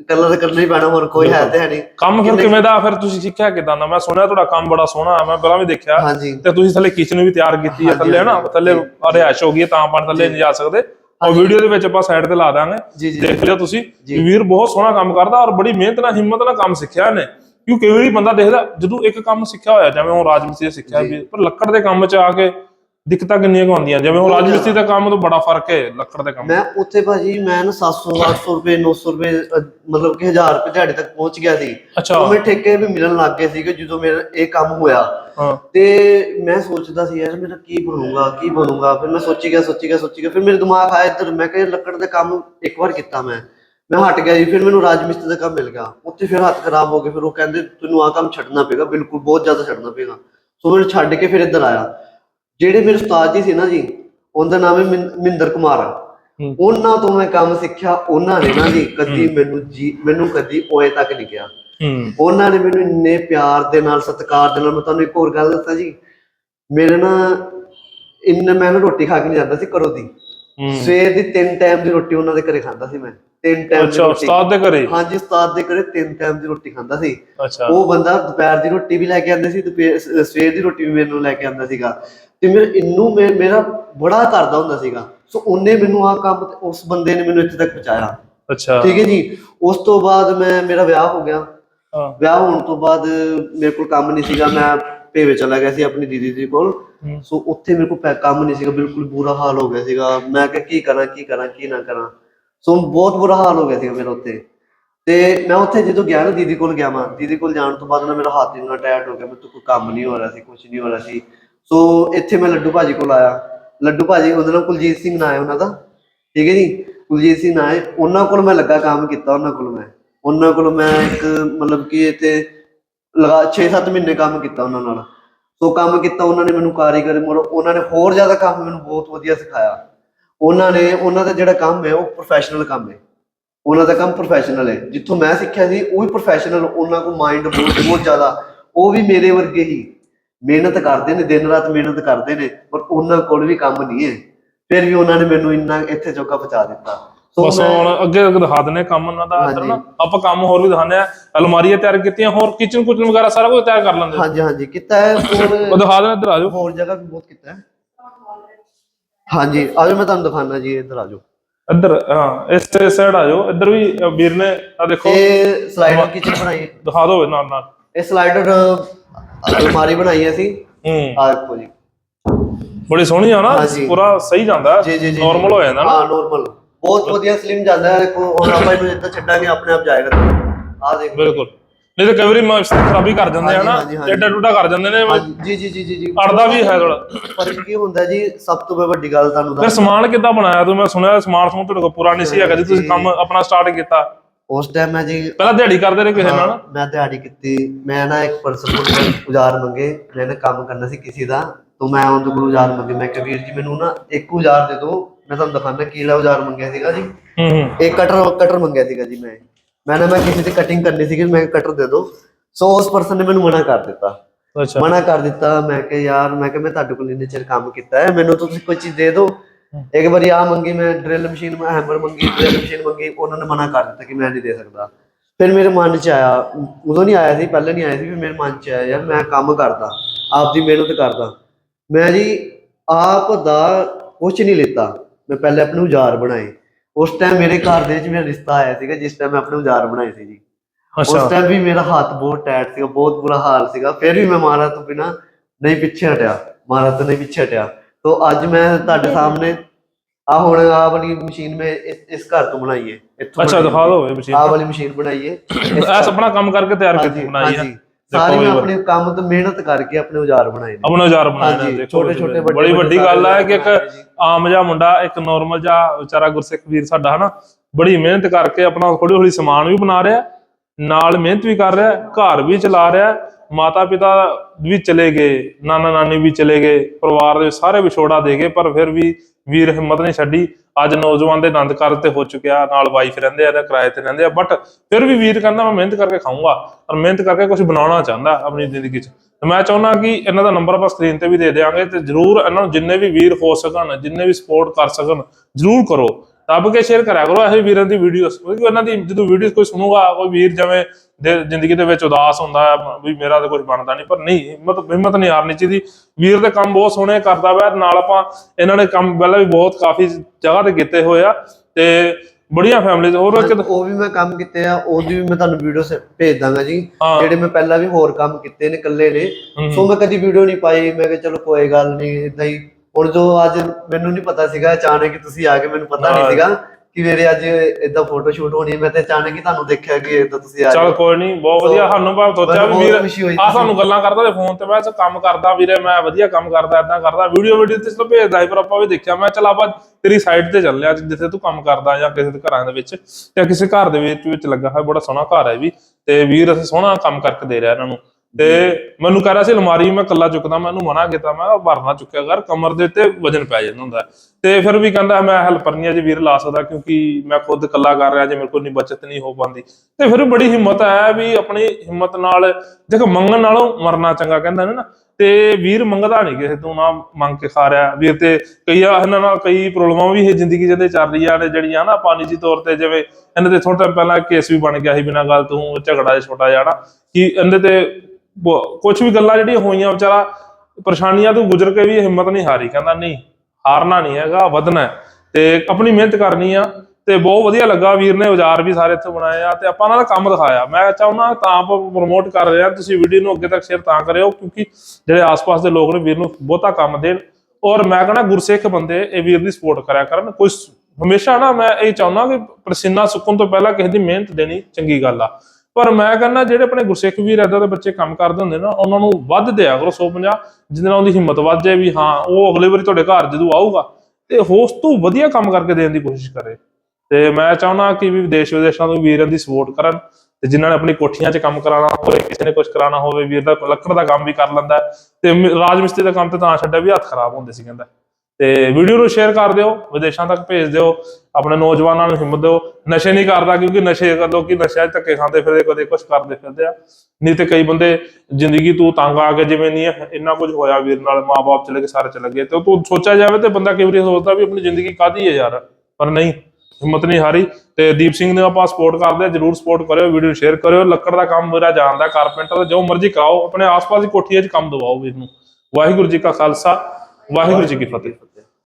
ਇਕੱਲਾ ਤੇ ਕਰਨਾ ਹੀ ਪੈਣਾ ਹੋਰ ਕੋਈ ਹੈ ਤੇ ਹੈ ਨਹੀਂ। ਕੰਮ ਫਿਰ ਕਿਵੇਂ ਦਾ ਫਿਰ ਤੁਸੀਂ ਸਿੱਖਿਆ ਕਿਦਾਂ ਦਾ? ਮੈਂ ਸੁਣਿਆ ਤੁਹਾਡਾ ਕੰਮ ਬੜਾ ਸੋਹਣਾ ਹੈ ਮੈਂ ਪਹਿਲਾਂ ਵੀ ਦੇਖਿਆ। ਹਾਂਜੀ। ਤੇ ਤੁਸੀਂ ਥੱਲੇ ਕਿਚਨ ਵੀ ਤਿਆਰ ਕੀਤੀ ਹੈ ਹਾਂਜੀ, ਥੱਲੇ ਹਾਂਜੀ। ਥੱਲੇ ਰਿਹਾਇਸ਼ ਹੋ ਗਈ ਹੈ ਤਾਂ ਆਪਾਂ ਥੱਲੇ ਨਹੀਂ ਜਾ ਸਕਦੇ। ਉਹ ਵੀਡੀਓ ਦੇ ਵਿੱਚ ਆਪਾਂ ਸਾਈਡ ਤੇ ਲਾ ਦਾਂਗੇ। ਦੇਖ ਲਿਓ ਤੁਸੀਂ। ਵੀਰ ਬਹੁਤ ਸੋਹਣਾ ਕੰਮ ਕਰਦਾ ਔਰ ਬੜੀ ਮਿਹਨਤ ਨਾਲ ਹਿੰਮਤ ਨਾਲ ਕੰਮ ਸਿੱਖਿਆ ਇਹਨੇ। ਕਿਉਂਕਿ ਕਈ ਵਾਰੀ ਬੰਦਾ ਦੇਖਦਾ ਜਦੋਂ ਇੱਕ ਕੰਮ ਸਿੱਖਿਆ ਹੋਇਆ ਜਿਵੇਂ ਹੁਣ ਰਾਜ ਮਿਸਤਰੀ ਸਿੱਖਿਆ ਵੀ ਪਰ ਲੱਕੜ ਦੇ ਕੰਮ 'ਚ ਆ ਕੇ ਦਿੱਕਤਾਂ ਕਿੰਨੀਆਂ ਕੁ ਆਉਂਦੀਆਂ? ਜਿਵੇਂ ਹੁਣ ਰਾਜ ਮਿਸਤਰੀ ਦਾ ਕੰਮ ਤੋਂ ਬੜਾ ਫ਼ਰਕ ਹੈ ਲੱਕੜ ਦੇ ਕੰਮ ਮੈਂ ਉੱਥੇ ਭਾਜੀ ਮੈਂ ਨਾ 700 800 ਰੁਪਏ 900 ਰੁਪਏ ਮਤਲਬ ਕਿ 1000 ਰੁਪਏ ਦਿਹਾੜੀ ਤੱਕ ਪਹੁੰਚ ਗਿਆ ਸੀ। ਅੱਛਾ। ਉਹ ਮੇਰੇ ਠੇਕੇ ਵੀ ਮਿਲਣ ਲੱਗ ਗਏ ਸੀਗੇ ਜਦੋਂ ਮੇਰਾ ਇਹ ਕੰਮ ਹੋਇਆ। ਹਾਂ। ਤੇ ਮੈਂ ਸੋਚਦਾ ਸੀ ਯਾਰ ਮੇਰਾ ਕੀ ਬਣੂਗਾ ਕੀ ਬਣੂਗਾ? ਫਿਰ ਮੈਂ ਸੋਚੀ ਗਿਆ ਸੋਚੀ ਗਿਆ ਸੋਚੀ ਗਿਆ। ਫਿਰ ਮੇਰੇ ਦਿਮਾਗ ਆਇਆ ਇੱਧਰ ਮੈਂ ਕਿਹਾ ਯਾਰ ਲੱਕੜ ਦਾ ਕੰਮ ਇੱਕ ਵਾਰ ਕੀਤਾ ਮੈਂ। ਮੈਂ ਹਟ ਗਿਆ ਜੀ ਫਿਰ ਮੈਨੂੰ ਰਾਜ ਮਿਸਤਰੀ ਦਾ ਕੰਮ ਮਿਲ ਗਿਆ। ਉੱਥੇ ਫਿਰ ਹੱਥ ਖਰਾਬ ਹੋ ਗਏ ਫਿਰ ਉਹ ਕਹਿੰਦੇ ਤੈਨੂੰ ਆਹ ਕੰਮ ਛੱਡਣਾ ਪਏਗਾ ਬਿਲਕੁਲ ਬਹੁਤ ਜ਼ਿਆਦਾ ਛੱਡਣਾ ਪਏਗਾ। ਸੋ ਮੈਨੂੰ ਛੱਡ ਕੇ ਫਿਰ ਇੱਧਰ ਆਇਆ। ਜਿਹੜੇ ਮੇਰੇ ਉਸਤਾਦ ਜੀ ਸੀ ਨਾ ਜੀ ਉਹਦਾ ਨਾਮ ਹੈ ਮਿੰ- ਮਹਿੰਦਰ ਕੁਮਾਰ। ਉਹਨਾਂ ਤੋਂ ਮੈਂ ਕੰਮ ਸਿੱਖਿਆ ਉਹਨਾਂ ਨੇ ਨਾ ਜੀ ਕਦੀ ਮੈਨੂੰ ਜੀ ਮੈਨੂੰ ਕਦੀ ਓਏ ਤੱਕ ਨਹੀਂ ਕਿਹਾ। ਉਹਨਾਂ ਨੇ ਮੈਨੂੰ ਇੰਨੇ ਪਿਆਰ ਦੇ ਨਾਲ ਸਤਿਕਾਰ ਦੇ ਨਾਲ ਮੈਂ ਤੁਹਾਨੂੰ ਇੱਕ ਹੋਰ ਗੱਲ ਦੱਸਾਂ ਜੀ। ਮੇਰੇ ਨਾ ਇੰਨਾ ਮੈਂ ਨਾ ਰੋਟੀ ਖਾ ਕੇ ਨਹੀਂ ਜਾਂਦਾ ਸੀ ਘਰੋਂ ਦੀ। ਸਵੇਰ ਦੀ ਤਿੰਨ ਟਾਈਮ ਦੀ ਰੋਟੀ ਉਹਨਾਂ ਦੇ ਘਰੇ ਖਾਂਦਾ ਸੀ ਮੈਂ। ਤਿੰਨ ਟਾਈਮ ਦੀ ਅੱਛਾ ਰੋਟੀ। ਉਸਤਾਦ ਦੇ ਘਰੇ? ਹਾਂਜੀ ਉਸਤਾਦ ਦੇ ਘਰੇ ਤਿੰਨ ਟਾਈਮ ਦੀ ਰੋਟੀ ਖਾਂਦਾ ਸੀ। ਅੱਛਾ। ਉਹ ਬੰਦਾ ਦੁਪਹਿਰ ਦੀ ਰੋਟੀ ਵੀ ਲੈ ਕੇ ਆਉਂਦਾ ਸੀ ਦੁਪਹਿਰ ਸ- ਸਵੇਰ ਦੀ ਰੋਟੀ ਵੀ ਮੈਨੂੰ ਲੈ ਕੇ ਆਉਂਦਾ ਸੀਗਾ। ਤੇ ਮੇਰੇ ਇੰਨੂ ਮੇ- ਮੇਰਾ ਬੜਾ ਕਰਦਾ ਹੁੰਦਾ ਸੀਗਾ। ਸੋ ਉਹਨੇ ਮੈਨੂੰ ਆਹ ਕੰਮ ਤੇ ਉਸ ਬੰਦੇ ਨੇ ਮੈਨੂੰ ਇੱਥੇ ਤੱਕ ਪਹੁੰਚਾਇਆ। ਅੱਛਾ। ਠੀਕ ਹੈ ਜੀ? ਉਸ ਤੋਂ ਬਾਅਦ ਮੈਂ ਮੇਰਾ ਵਿਆਹ ਹੋ ਗਿਆ। ਹਾਂ। ਵਿਆਹ ਹੋਣ ਤੋਂ ਬਾਅਦ ਮੇਰੇ ਕੋਲ ਕੰਮ ਨਹੀਂ ਸੀਗਾ। ਮੈਂ ਭੇਵੇ ਚਲਾ ਗਿਆ ਸੀ ਆਪਣੀ ਦੀਦੀ ਦੇ ਕੋਲ। ਸੋ ਉੱਥੇ ਮੇਰੇ ਕੋਲ ਕੰਮ ਨਹੀਂ ਸੀਗਾ। ਬਿਲਕੁਲ ਬੁਰਾ ਹਾਲ ਹੋ ਗਿਆ ਸੀਗਾ। ਮੈਂ ਕਿਹਾ ਕੀ ਕਰਾਂ ਕੀ ਕਰਾਂ ਕੀ ਨਾ ਕਰਾਂ। ਸੋ ਬਹੁਤ ਬੁਰਾ ਹਾਲ ਹੋ ਗਿਆ ਸੀਗਾ ਮੇਰਾ ਉੱਥੇ। ਤੇ ਮੈਂ ਉੱਥੇ ਜਦੋਂ ਗਿਆ ਨਾ ਦੀਦੀ ਕੋਲ ਗਿਆ ਮੈਂ। ਦੀਦੀ ਕੋਲ ਜਾਣ ਤੋਂ ਬਾਅਦ ਨਾ ਮੇਰਾ ਹੱਥ ਇੰਨਾ ਟਾਇਟ ਹੋ ਗਿਆ। ਤੋਂ ਕੋਈ ਕੰਮ ਨਹੀਂ ਹੋ ਰਿਹਾ ਸੀ ਕੁਝ ਨਹੀਂ ਹੋ ਰਿਹਾ ਸੀ। ਸੋ ਇੱਥੇ ਮੈਂ ਲੱਡੂ ਭਾਜੀ ਕੋਲ ਆਇਆ। ਲੱਡੂ ਭਾਜੀ, ਉਹਦੇ ਨਾਲ ਕੁਲਜੀਤ ਸਿੰਘ ਨਾਂ ਹੈ ਉਹਨਾਂ ਦਾ। ਠੀਕ ਹੈ ਜੀ? ਕੁਲਜੀਤ ਸਿੰਘ ਨਾਂ ਹੈ। ਉਹਨਾਂ ਕੋਲ ਮੈਂ ਲੱਗਾ ਕੰਮ ਕੀਤਾ, ਉਹਨਾਂ ਕੋਲ ਮੈਂ। ਉਹਨਾਂ ਕੋਲ ਮੈਂ ਇੱਕ, ਮਤਲਬ ਕਿ ਇੱਥੇ ਲਗਾ 6-7 ਮਹੀਨੇ ਕੰਮ ਕੀਤਾ ਉਹਨਾਂ ਨਾਲ। ਸੋ ਕੰਮ ਕੀਤਾ, ਉਹਨਾਂ ਨੇ ਮੈਨੂੰ ਕਾਰੀਗਰ ਮੋਰ ਉਹਨਾਂ ਨੇ ਹੋਰ ਜ਼ਿਆਦਾ ਕੰਮ ਮੈਨੂੰ ਬਹੁਤ ਵਧੀਆ ਸਿਖਾਇਆ। ਉਹਨਾਂ ਨੇ, ਉਹਨਾਂ ਦਾ ਜਿਹੜਾ ਕੰਮ ਹੈ, ਉਹ ਪ੍ਰੋਫੈਸ਼ਨਲ ਕੰਮ ਹੈ। ਉਹਨਾਂ ਦਾ ਕੰਮ ਪ੍ਰੋਫੈਸ਼ਨਲ ਹੈ। ਜਿੱਥੋਂ ਮੈਂ ਸਿੱਖਿਆ ਸੀ ਉਹ ਵੀ ਪ੍ਰੋਫੈਸ਼ਨਲ ਉਹਨਾਂ ਕੋਲ ਮਾਈਂਡ ਬਹੁਤ ਬਹੁਤ ਜ਼ਿਆਦਾ। ਉਹ ਵੀ ਮੇਰੇ ਵਰਗੇ ਹੀ। ਮਿਹਨਤ ਕਰਦੇ ਨੇ ਦਿਨ ਰਾਤ ਮਿਹਨਤ ਕਰਦੇ ਨੇ ਪਰ ਉਹਨਾਂ ਕੋਲ ਵੀ ਕੰਮ ਨਹੀਂ ਹੈ। ਫਿਰ ਵੀ ਉਹਨਾਂ ਨੇ ਮੈਨੂੰ ਇੰਨਾ ਇੱਥੇ ਜੋਗਾ ਪਹੁੰਚਾ ਦਿੱਤਾ। ਸੋ ਬਸ ਹੁਣ ਅੱਗੇ ਅੱਗੇ ਦਿਖਾ ਹਾਂ ਕੰਮ ਉਹਨਾਂ ਦਾ ਇੱਧਰ ਨਾ। ਆਪਾਂ ਕੰਮ ਹੋਰ ਵੀ ਦਿਖਾਉਂਦੇ ਆ ਅਲਮਾਰੀਆਂ ਤਿਆਰ ਕੀਤੀਆਂ ਹੋਰ ਕਿਚਨ ਕੁਚਨ ਵਗੈਰਾ ਸਾਰਾ ਕੁਝ ਤਿਆਰ ਕਰ ਲੈਂਦੇ। ਹਾਂਜੀ ਹਾਂਜੀ ਕੀਤਾ ਹੈ। ਉਹ ਦਿਖਾ ਦੇਣਾ ਇੱਧਰ ਆ ਜਾਓ। ਹੋਰ ਜਗ੍ਹਾ ਵੀ ਬਹੁਤ ਕੀਤਾ ਹੈ। ਹਾਂਜੀ ਆਜੋ ਮੈਂ ਤੁਹਾਨੂੰ ਦਿਖਾਣਾ ਜੀ ਇੱਧਰ ਆਜੋ ਇੱਧਰ ਹਾਂ ਇਸ ਸਾਈਡ ਆ ਜਾਓ। ਇੱਧਰ ਵੀ ਵੀਰ ਨੇ ਆ ਦੇਖੋ। ਇਹ ਸਲਾਈਡਰ ਕਿਚਨ ਬਣਾਈ। ਦਿਖਾ ਦਿਓ ਨਾਲ ਨਾਲ। ਇਹ ਸਲਾਈਡਰ ਅਲਮਾਰੀ ਬਣਾਈ ਹੈ ਅਸੀਂ ਹੂੰ। ਆ ਦੇਖੋ ਜੀ। ਬੜੀ ਸੋਹਣੀ ਆ ਨਾ ਹਾਂਜੀ। ਪੂਰਾ ਸਹੀ ਜਾਂਦਾ। ਜੀ ਜੀ ਜੀ ਨਾਰਮਲ ਹੋ ਜਾਂਦਾ ਨਾ। ਹਾਂ ਨਾਰਮਲ ਬਹੁਤ ਵਧੀਆ ਸਲਿਮ ਜਾਂਦਾ ਹੈ। ਦੇਖੋ ਹੁਣ ਆਪਾਂ ਇਹਨੂੰ ਇੱਦਾਂ ਛੱਡਾਂਗੇ ਆਪਣੇ ਆਪ ਜਾਏਗਾ। ਆ ਦੇਖੋ। ਬਿਲਕੁਲ। ਨਹੀਂ ਤੇ ਕਈ ਵਾਰੀ ਖਰਾਬੀ ਕਰ ਜਾਂਦੇ ਆ ਨਾ ਹਾਂਜੀ, ਹਾਂਜੀ, ਟੇਡਾ ਟੂਡਾ ਕਰ ਜਾਂਦੇ ਨੇ। ਹਾਂਜੀ, ਜੀ ਜੀ ਜੀ ਜੀ ਜੀ। ਅੜਦਾ ਵੀ ਹੈ ਥੋੜਾ ਪਰ ਕੀ ਹੁੰਦਾ ਜੀ ਸਭ ਤੋਂ ਵੱਡੀ ਗੱਲ ਤੁਹਾਨੂੰ ਫਿਰ ਦੱਸ ਸਮਾਨ ਕਿੱਦਾਂ ਬਣਾਇਆ? ਤੂੰ ਮੈਂ ਸੁਣਿਆ ਸਮਾਨ ਸਮੂਨ ਤੁਹਾਡੇ ਕੋਲ ਪੂਰਾ ਨਹੀਂ ਸੀ ਹੈਗਾ ਜੀ ਤੁਸੀਂ ਕੰਮ ਆਪਣਾ ਸਟਾਰਟ ਕੀਤਾ। ਉਸ ਟਾਈਮ ਮੈਂ ਜੀ ਪਹਿਲਾਂ ਦਿਹਾੜੀ ਕਰਦੇ ਰਹੇ ਕਿਸੇ ਨਾਲ? ਮੈਂ ਦਿਹਾੜੀ ਕੀਤੀ। ਮੈਂ ਨਾ ਇੱਕ ਪਰਸਨ ਕੋਲ ਉਜਾਰ ਮੰਗੇ ਮੈਂ ਨਾ ਕੰਮ ਕਰਨਾ ਸੀ ਕਿਸੇ ਦਾ ਤੋਂ ਮੈਂ ਉਹਦੇ ਕੋਲ ਉਜਾਰ ਮੰਗੇ। ਮੈਂ ਕਿਹਾ ਵੀਰ ਜੀ ਮੈਨੂੰ ਨਾ ਇੱਕ ਉਜਾਰ ਦੇ ਦਿਓ। ਮੈਂ ਤੁਹਾਨੂੰ ਦਿਖਾਣਾ ਕੀਲਾ ਉਜਾਰ ਮੰਗਿਆ ਸੀਗਾ ਜੀ। ਹੂੰ ਹੂੰ। ਇੱਕ ਕਟਰ ਕਟਰ ਮੰਗਿਆ ਸੀਗਾ ਜੀ ਮੈਂ। ਮੈਂ ਨਾ ਮੈਂ ਕਿਸੇ ਦੀ ਕਟਿੰਗ ਕਰਨੀ ਸੀਗੀ ਮੈਂ ਕਟਰ ਦੇ ਦਿਓ। ਸੋ ਉਸ ਪਰਸਨ ਨੇ ਮੈਨੂੰ ਮਨਾ ਕਰ ਦਿੱਤਾ। ਅੱਛਾ। ਮਨਾ ਕਰ ਦਿੱਤਾ। ਮੈਂ ਕਿਹਾ ਯਾਰ ਮੈਂ ਕਿਹਾ ਮੈਂ ਤੁਹਾਡੇ ਕੋਲ ਇੰਨੇ ਚਿਰ ਕੰਮ ਕੀਤਾ ਹੈ। ਮੈਨੂੰ ਤੁਸੀਂ ਕੋਈ ਚੀਜ਼ ਦੇ ਦਿਓ। ਇੱਕ ਵਾਰੀ ਆ ਮੰਗੀ ਮੈਂ ਡਰਿਲ ਮਸ਼ੀਨ ਮੈਂ ਹੈਮਰ ਮੰਗੀ ਡਰਿਲ ਮਸ਼ੀਨ ਮੰਗੀ ਉਹਨਾਂ ਨੇ ਮਨਾ ਕਰ ਦਿੱਤਾ ਕਿ ਮੈਂ ਨਹੀਂ ਦੇ ਸਕਦਾ। ਫਿਰ ਮੇਰੇ ਮਨ 'ਚ ਆਇਆ ਉਦੋਂ ਨਹੀਂ ਆਇਆ ਸੀ ਪਹਿਲਾਂ ਨਹੀਂ ਆਇਆ ਸੀ ਫਿਰ ਮੇਰੇ ਮਨ 'ਚ ਆਇਆ ਯਾਰ ਮੈਂ ਕੰਮ ਕਰਦਾ ਆਪਦੀ ਮਿਹਨਤ ਕਰਦਾ। ਮੈਂ ਜੀ ਆਪ ਦਾ ਕੁਝ ਨਹੀਂ ਲਿੱਤਾ। ਮੈਂ ਪਹਿਲੇ ਆਪਣੇ ਉਜਾਰ ਬਣਾਏ। ਉਸ ਟਾਈਮ ਮੇਰੇ ਘਰ ਦੇ ਵਿੱਚ ਮੇਰਾ ਰਿਸ਼ਤਾ ਆਇਆ ਸੀਗਾ ਜਿਸ ਟਾਈਮ ਮੈਂ ਆਪਣੇ ਉਜਾਰ ਬਣਾਏ ਸੀ ਜੀ। ਉਸ ਟਾਈਮ ਵੀ ਮੇਰਾ ਹੱਥ ਬਹੁਤ ਟਾਈਟ ਸੀਗਾ ਬਹੁਤ ਬੁਰਾ ਹਾਲ ਸੀਗਾ। ਫਿਰ ਵੀ ਮੈਂ ਮਹਾਰਾਜ ਤੋਂ ਬਿਨਾ ਨਹੀਂ ਪਿੱਛੇ ਹਟਿਆ। ਮਹਾਰਾਜ ਤੋਂ ਨਹੀਂ ਪਿੱਛੇ ਹਟਿਆ। ਤੋਂ ਅੱਜ ਮੈਂ ਤੁਹਾਡੇ ਸਾਹਮਣੇ ਆ ਹੁਣ ਆ ਵਾਲੀ ਮਸ਼ੀਨ ਮੈਂ ਇਸ ਇਸ ਘਰ ਤੋਂ ਬਣਾਈ ਹੈ। ਇੱਥੋਂ ਅੱਛਾ ਦਿਖਾ ਦਿਓ ਇਹ ਮਸ਼ੀਨ। ਆ ਵਾਲੀ ਮਸ਼ੀਨ ਬਣਾਈ ਹੈ। ਐਸ ਆਪਣਾ ਕੰਮ ਕਰਕੇ ਤਿਆਰ ਕੀਤੀ ਹਾਂਜੀ ਬਣਾਈ ਹੈ। ਹਾਂਜੀ। ਸਾਰੀ ਮੈਂ ਆਪਣੇ ਕੰਮ ਤੇ ਮਿਹਨਤ ਕਰਕੇ ਆਪਣੇ ਔਜ਼ਾਰ ਬਣਾਏ ਨੇ। ਆਪਣਾ ਔਜ਼ਾਰ ਬਣਾਇਆ ਹਾਂਜੀ, ਦੇਖੋ ਛੋਟੇ- ਛੋਟੇ, ਵੱਡੇ- ਬੜੀ ਵੱਡੇ ਵੱਡੀ ਗੱਲ ਹੈ ਕਿ ਇੱਕ ਸਾਰੇ। ਆਮ ਜਿਹਾ ਮੁੰਡਾ ਇੱਕ ਨਾਰਮਲ ਜਿਹਾ ਵਿਚਾਰਾ ਗੁਰਸਿੱਖ ਵੀਰ ਸਾਡਾ ਹਨਾ? ਬੜੀ ਮਿਹਨਤ ਕਰਕੇ ਆਪਣਾ ਹੌਲੀ ਹੌਲੀ ਸਮਾਨ ਵੀ ਬਣਾ ਰਿਹਾ ਨਾਲ ਮਿਹਨਤ ਵੀ ਕਰ ਰਿਹਾ ਘਰ ਵੀ ਚਲਾ ਰਿਹਾ ਮਾਤਾ ਪਿਤਾ ਵੀ ਚਲੇ ਗਏ ਨਾਨਾ ਨਾਨੀ ਵੀ ਚਲੇ ਗਏ, ਪਰਿਵਾਰ ਦੇ ਸਾਰੇ ਵਿਛੋੜਾ ਦੇ ਗਏ, ਪਰ ਫਿਰ ਵੀ ਵੀਰ ਹਿੰਮਤ ਨਹੀਂ ਛੱਡੀ। ਅੱਜ ਨੌਜਵਾਨ ਦੇ ਆਨੰਦ ਕਾਰਜ ਤੇ ਹੋ ਚੁੱਕਿਆ, ਨਾਲ ਵਾਈਫ ਰਹਿੰਦੇ ਆ ਕਿਰਾਏ ਤੇ ਰਹਿੰਦੇ ਆ ਬਟ ਫਿਰ ਵੀ ਵੀਰ ਕਹਿੰਦਾ, ਮੈਂ ਮਿਹਨਤ ਕਰਕੇ ਖਾਊਂਗਾ ਔਰ ਮਿਹਨਤ ਕਰਕੇ ਕੁਝ ਬਣਾਉਣਾ ਚਾਹੁੰਦਾ ਆਪਣੀ ਜ਼ਿੰਦਗੀ 'ਚ। ਮੈਂ ਚਾਹੁੰਦਾ ਕਿ ਇਹਨਾਂ ਦਾ ਨੰਬਰ ਆਪਾਂ ਸਕਰੀਨ ਤੇ ਵੀ ਦੇ ਦੇਵਾਂਗੇ ਤੇ ਜਰੂਰ ਇਹਨਾਂ ਨੂੰ ਜਿੰਨੇ ਵੀ ਵੀਰ ਹੋ ਸਕਣ, ਜਿੰਨੇ ਵੀ ਸਪੋਰਟ ਕਰ ਸਕਣ, ਜਰੂਰ ਕਰੋ। ਦੱਬ ਕੇ ਸ਼ੇਅਰ ਕਰਿਆ ਕਰੋ ਇਹ ਵੀਰਾਂ ਦੀ ਵੀਡੀਓਸ ਕਿਉਂਕਿ ਉਹਨਾਂ ਦੀ ਜਦੋਂ ਵੀਡੀਓਸ ਕੋਈ ਸੁਣੂਗਾ ਕੋਈ ਵੀਰ ਜਿਵੇਂ ਜ਼ਿੰਦਗੀ ਦੇ ਵਿੱਚ ਉਦਾਸ ਹੁੰਦਾ ਵੀ ਮੇਰਾ ਤਾਂ ਕੁਝ ਬਣਦਾ ਨਹੀਂ ਪਰ ਨਹੀਂ ਹਿੰਮਤ ਹਿੰਮਤ ਨਹੀਂ ਹਾਰਨੀ ਚਾਹੀਦੀ। ਵੀਰ ਦੇ ਕੰਮ ਬਹੁਤ ਸੋਹਣੇ ਕਰਦਾ ਵਾ ਨਾਲ ਆਪਾਂ ਇਹਨਾਂ ਨੇ ਕੰਮ ਪਹਿਲਾਂ ਵੀ ਬਹੁਤ ਕਾਫੀ ਜਗ੍ਹਾ ਤੇ ਕੀਤੇ ਹੋਏ ਆ ਤੇ ਬੜੀਆਂ ਫੈਮਿਲੀਜ਼ ਹੋਰ ਇੱਕ ਉਹ ਵੀ ਮੈਂ ਕੰਮ ਕੀਤੇ ਆ ਉਹਦੀ ਵੀ ਮੈਂ ਤੁਹਾਨੂੰ ਵੀਡੀਓ ਭੇਜ ਦਾਂਗਾ ਜੀ ਜਿਹੜੇ ਮੈਂ ਪਹਿਲਾਂ ਵੀ ਹੋਰ ਕੰਮ ਕੀਤੇ ਨੇ ਇਕੱਲੇ ਨੇ। ਸੋ ਮੈਂ ਕਦੀ ਵੀਡੀਓ ਨਹੀਂ ਪਾਈ ਮੈਂ ਕਿਹਾ ਚਲੋ ਕੋਈ ਗੱਲ ਨਹੀਂ ਇਦਾਂ ਹੀ ਹੁਣ ਜੋ ਅੱਜ ਮੈਨੂੰ ਨਹੀਂ ਪਤਾ ਸੀਗਾ ਅਚਾਨਕ ਹੀ ਤੁਸੀਂ ਆ ਕੇ ਮੈਨੂੰ ਪਤਾ ਨਹੀਂ ਹਾਂ। ਸੀਗਾ ਕਿ ਮੇਰੇ ਅੱਜ ਇਦਾਂ ਫੋਟੋ ਸ਼ੂਟ ਹੋਣੀ ਹੈ। ਮੈਂ ਤੇ ਅਚਾਨਕ ਹੀ ਤੁਹਾਨੂੰ ਦੇਖਿਆ ਕਿ ਇਦਾਂ ਤੁਸੀਂ ਆ ਚਲ ਕੋਈ ਨਹੀਂ ਬਹੁਤ ਵਧੀਆ। ਸਾਨੂੰ ਭਾਵੇਂ ਸੋਚਿਆ ਵੀ ਮੈਨੂੰ ਵੀਰ ਬਹੁਤ ਖੁਸ਼ੀ ਹੋਈ ਆ ਤੁਸੀਂ- ਸਾਨੂੰ ਗੱਲਾਂ ਕਰਦਾ ਤੇ ਫੋਨ ਤੇ ਮੈਂ ਕਿਹਾ ਕੰਮ ਕਰਦਾ ਵੀਰੇ ਮੈਂ ਵਧੀਆ ਕੰਮ ਕਰਦਾ ਇਦਾਂ ਕਰਦਾ। ਵੀਡੀਓ ਵੀਡੀਓ ਤੇ ਚਲੋ ਭੇਜਦਾ ਸੀ ਪਰ ਆਪਾਂ ਵੀ ਦੇਖਿਆ। ਮੈਂ ਚਲ ਆਪਾਂ ਤੇਰੀ ਸਾਈਡ ਤੇ ਚੱਲਿਆ ਜਿੱਥੇ ਤੂੰ ਕੰਮ ਕਰਦਾ ਜਾਂ ਕਿਸੇ ਦੇ ਘਰਾਂ ਦੇ ਵਿੱਚ ਜਾਂ ਕਿਸੇ ਘਰ ਦੇ ਵਿੱਚ ਵਿੱਚ ਲੱਗਾ ਹੋਇਆ ਬੜਾ ਸੋਹਣਾ ਘਰ ਹੈ ਵੀ। ਤੇ ਵੀਰ ਅਸੀਂ ਸੋਹਣਾ ਕੰਮ ਕਰਕੇ ਦੇ ਰਿਹਾ ਇਹਨਾਂ ਨੂੰ। ਤੇ ਮੈਨੂੰ ਕਹਿ ਰਿਹਾ ਸੀ, ਅਲਮਾਰੀ ਮੈਂ ਕੱਲਾ ਚੁੱਕਦਾ, ਮੈਂ ਇਹਨੂੰ ਮਨਾ ਕੀਤਾ, ਮੈਂ ਭਰਨਾ ਚੁੱਕਿਆ ਕਰ, ਕਮਰ ਦੇ ਉੱਤੇ ਵਜਨ ਪੈ ਜਾਂਦਾ ਹੁੰਦਾ। ਤੇ ਫਿਰ ਵੀ ਕਹਿੰਦਾ, ਮੈਂ ਹੈਲਪਰ ਨਹੀਂ ਅਜੇ ਵੀਰ ਲਾ ਸਕਦਾ, ਕਿਉਂਕਿ ਮੈਂ ਖੁਦ ਕੱਲਾ ਕਰ ਰਿਹਾ, ਜੇ ਮੇਰੇ ਕੋਲ ਨਹੀਂ ਬਚਤ ਨਹੀਂ ਹੋ ਪਾਉਂਦੀ। ਤੇ ਫਿਰ ਬੜੀ ਹਿੰਮਤ ਹੈ ਵੀ ਆਪਣੀ ਹਿੰਮਤ ਨਾਲ, ਦੇਖੋ ਮੰਗਣ ਨਾਲੋਂ ਮਰਨਾ ਚੰਗਾ ਕਹਿੰਦਾ ਨਾ ਤੇ ਵੀਰ ਮੰਗਦਾ ਨਹੀਂ ਕਿਸੇ ਤੋਂ, ਨਾ ਮੰਗ ਕੇ ਖਾ ਰਿਹਾ। ਵੀਰ ਤੇ ਕਈ ਆ, ਇਹਨਾਂ ਨਾਲ ਕਈ ਪ੍ਰੋਬਲਮਾਂ ਵੀ ਇਹ ਜ਼ਿੰਦਗੀ ਜਿਹਦੇ ਚੱਲ ਰਹੀਆਂ ਨੇ, ਜਿਹੜੀਆਂ ਨਾ ਪਾਣੀ ਦੀ ਤੌਰ ਤੇ ਜਿਵੇਂ, ਇਹਨਾਂ ਦੇ ਥੋੜਾ ਟਾਈਮ ਪਹਿਲਾਂ ਕੇਸ ਵੀ ਬਣ ਗਿਆ ਸੀ ਬਿਨਾਂ ਗੱਲ ਤੋਂ, ਝਗੜਾ ਜਿਹਾ ਛੋਟਾ ਜਿਹਾ ਨਾ, ਕਿ ਇਹਦੇ ਤੇ ਕੁਝ ਵੀ ਗੱਲਾਂ ਜਿਹੜੀਆਂ ਹੋਈਆਂ, ਵਿਚਾਰਾ ਪਰੇਸ਼ਾਨੀਆਂ ਤੋਂ ਗੁਜ਼ਰ ਕੇ ਵੀ ਹਿੰਮਤ ਨਹੀਂ ਹਾਰੀ, ਕਹਿੰਦਾ ਨਹੀਂ, ਹਾਰਨਾ ਨਹੀਂ ਹੈਗਾ, ਵਧਣਾ ਤੇ ਆਪਣੀ ਮਿਹਨਤ ਕਰਨੀ ਆ, ਤੇ ਬਹੁਤ ਵਧੀਆ ਲੱਗਾ ਵੀਰ ਨੇ ਔਜ਼ਾਰ ਵੀ ਸਾਰੇ ਇੱਥੇ ਬਣਾਏ ਆ, ਤੇ ਆਪਾਂ ਉਹਨਾਂ ਕੰਮ ਦਿਖਾਇਆ। ਮੈਂ ਚਾਹੁੰਦਾ ਤਾਂ ਆਪਾਂ ਪ੍ਰਮੋਟ ਕਰ ਰਹੇ ਆ ਤੁਸੀਂ ਵੀਡੀਓ ਨੂੰ ਅੱਗੇ ਤੱਕ ਸ਼ੇਅਰ ਤਾਂ ਕਰਿਓ, ਕਿਉਂਕਿ ਜਿਹੜੇ ਆਸ-ਪਾਸ ਦੇ ਲੋਕ ਨੇ, ਵੀਰ ਨੂੰ ਬਹੁਤਾ ਕੰਮ ਦੇਣ। ਔਰ ਮੈਂ ਕਹਿੰਦਾ ਗੁਰਸਿੱਖ ਬੰਦੇ, ਇਹ ਵੀਰ ਦੀ ਸਪੋਰਟ ਕਰਿਆ ਕਰਨ। ਕੋਈ ਹਮੇਸ਼ਾ ਨਾ ਮੈਂ ਇਹ ਚਾਹੁੰਦਾ ਕਿ ਪਰਸੀਨਾ ਸੁੱਕਣ ਤੋਂ ਪਹਿਲਾਂ ਕਿਸੇ ਦੀ ਮਿਹਨਤ ਦੇਣੀ ਚੰਗੀ ਗੱਲ ਆ। ਪਰ ਮੈਂ ਕਹਿੰਦਾ ਜਿਹੜੇ ਆਪਣੇ ਗੁਰਸਿੱਖ ਵੀਰ ਏਦਾਂ ਦੇ ਬੱਚੇ ਕੰਮ ਕਰਦੇ ਹੁੰਦੇ ਨਾ, ਉਹਨਾਂ ਨੂੰ ਵੱਧ ਦਿਆ ਕਰੋ 150 ਜਿਹਦੇ ਨਾਲ ਉਹਦੀ ਹਿੰਮਤ ਵੱਧ ਜਾਏ ਵੀ ਹਾਂ, ਉਹ ਅਗਲੇ ਵਾਰੀ ਤੁਹਾਡੇ ਘਰ ਜਦੋਂ ਆਊਗਾ ਤੇ ਹੋਸ ਤੋਂ ਵਧੀਆ ਕੰਮ ਕਰਕੇ ਦੇਣ ਦੀ ਕੋਸ਼ਿਸ਼ ਕਰੇ। ਤੇ ਮੈਂ ਚਾਹੁੰਦਾ ਕਿ ਵੀ ਦੇਸ਼ ਵਿਦੇਸ਼ਾਂ ਤੋਂ ਵੀਰਾਂ ਦੀ ਸਪੋਰਟ ਕਰਨ ਤੇ ਜਿਨ੍ਹਾਂ ਨੇ ਆਪਣੀ ਕੋਠੀਆਂ 'ਚ ਕੰਮ ਕਰਾਉਣਾ ਹੋਵੇ, ਕਿਸੇ ਨੇ ਕੁਝ ਕਰਾਉਣਾ ਹੋਵੇ, ਵੀਰ ਦਾ ਲੱਕੜ ਦਾ ਕੰਮ ਵੀ ਕਰ ਲੈਂਦਾ ਤੇ ਮ- ਰਾਜ ਮਿਸਤਰੀ ਦਾ ਕੰਮ ਤੇ ਤਾਂ ਛੱਡਿਆ ਵੀ ਹੱਥ ਖਰਾਬ ਹੁੰਦੇ ਸੀ ਕਹਿੰਦਾ। ਤੇ ਵੀਡੀਓ ਨੂੰ ਸ਼ੇਅਰ ਕਰ ਦਿਓ, ਵਿਦੇਸ਼ਾਂ ਤੱਕ ਭੇਜ ਦਿਓ, ਆਪਣੇ ਨੌਜਵਾਨਾਂ ਨੂੰ ਹਿੰਮਤ ਦਿਓ। ਨਸ਼ੇ ਨਹੀਂ ਕਰਦਾ ਕਿਉਂਕਿ ਨਸ਼ੇ ਲੋਕੀ ਨਸ਼ਿਆਂ 'ਚ ਧੱਕੇ ਖਾਂਦੇ ਫਿਰਦੇ, ਕਦੇ ਕੁਝ ਕਰਦੇ ਫਿਰਦੇ ਆ। ਨਹੀਂ ਤੇ ਕਈ ਬੰਦੇ ਜ਼ਿੰਦਗੀ ਤੋਂ ਤੰਗ ਆ ਕੇ ਜਿਵੇਂ ਨਹੀਂ ਇੰਨਾ ਕੁਝ ਹੋਇਆ ਵੀਰ ਨਾਲ ਮਾਪੇ ਚਲੇ ਗਏ, ਸਾਰੇ ਚਲੇ ਗਏ। ਤੇ ਤੂੰ ਸੋਚਿਆ ਜਾਵੇ ਤੇ ਬੰਦਾ ਕਈ ਵਾਰੀ ਸੋਚਦਾ ਵੀ ਆਪਣੀ ਜ਼ਿੰਦਗੀ ਕਾਦੀ ਹੈ ਯਾਰ, ਪਰ ਨਹੀਂ, ਹਿੰਮਤ ਨਹੀਂ ਹਾਰੀ। ਤੇ ਦੀਪ ਸਿੰਘ ਨੂੰ ਆਪਾਂ ਸਪੋਰਟ ਕਰਦੇ ਆ, ਜਰੂਰ ਸਪੋਰਟ ਕਰਿਓ, ਵੀਡੀਓ ਸ਼ੇਅਰ ਕਰਿਓ। ਲੱਕੜ ਦਾ ਕੰਮ ਮੇਰਾ ਜਾਣਦਾ ਕਾਰਪੈਂਟਰ ਦਾ, ਜੋ ਮਰਜ਼ੀ ਕਰਾਓ, ਆਪਣੇ ਆਸ-ਪਾਸ ਦੀ ਕੋਠੀਆਂ 'ਚ ਕੰਮ ਦਵਾਓ ਵੀਰ ਨੂੰ। ਵਾਹਿਗੁਰੂ ਜੀ ਕਾ ਖਾਲਸਾ। ਵਾਹਿਗੁਰੂ ਜੀ ਕੀ ਫਤਿਹ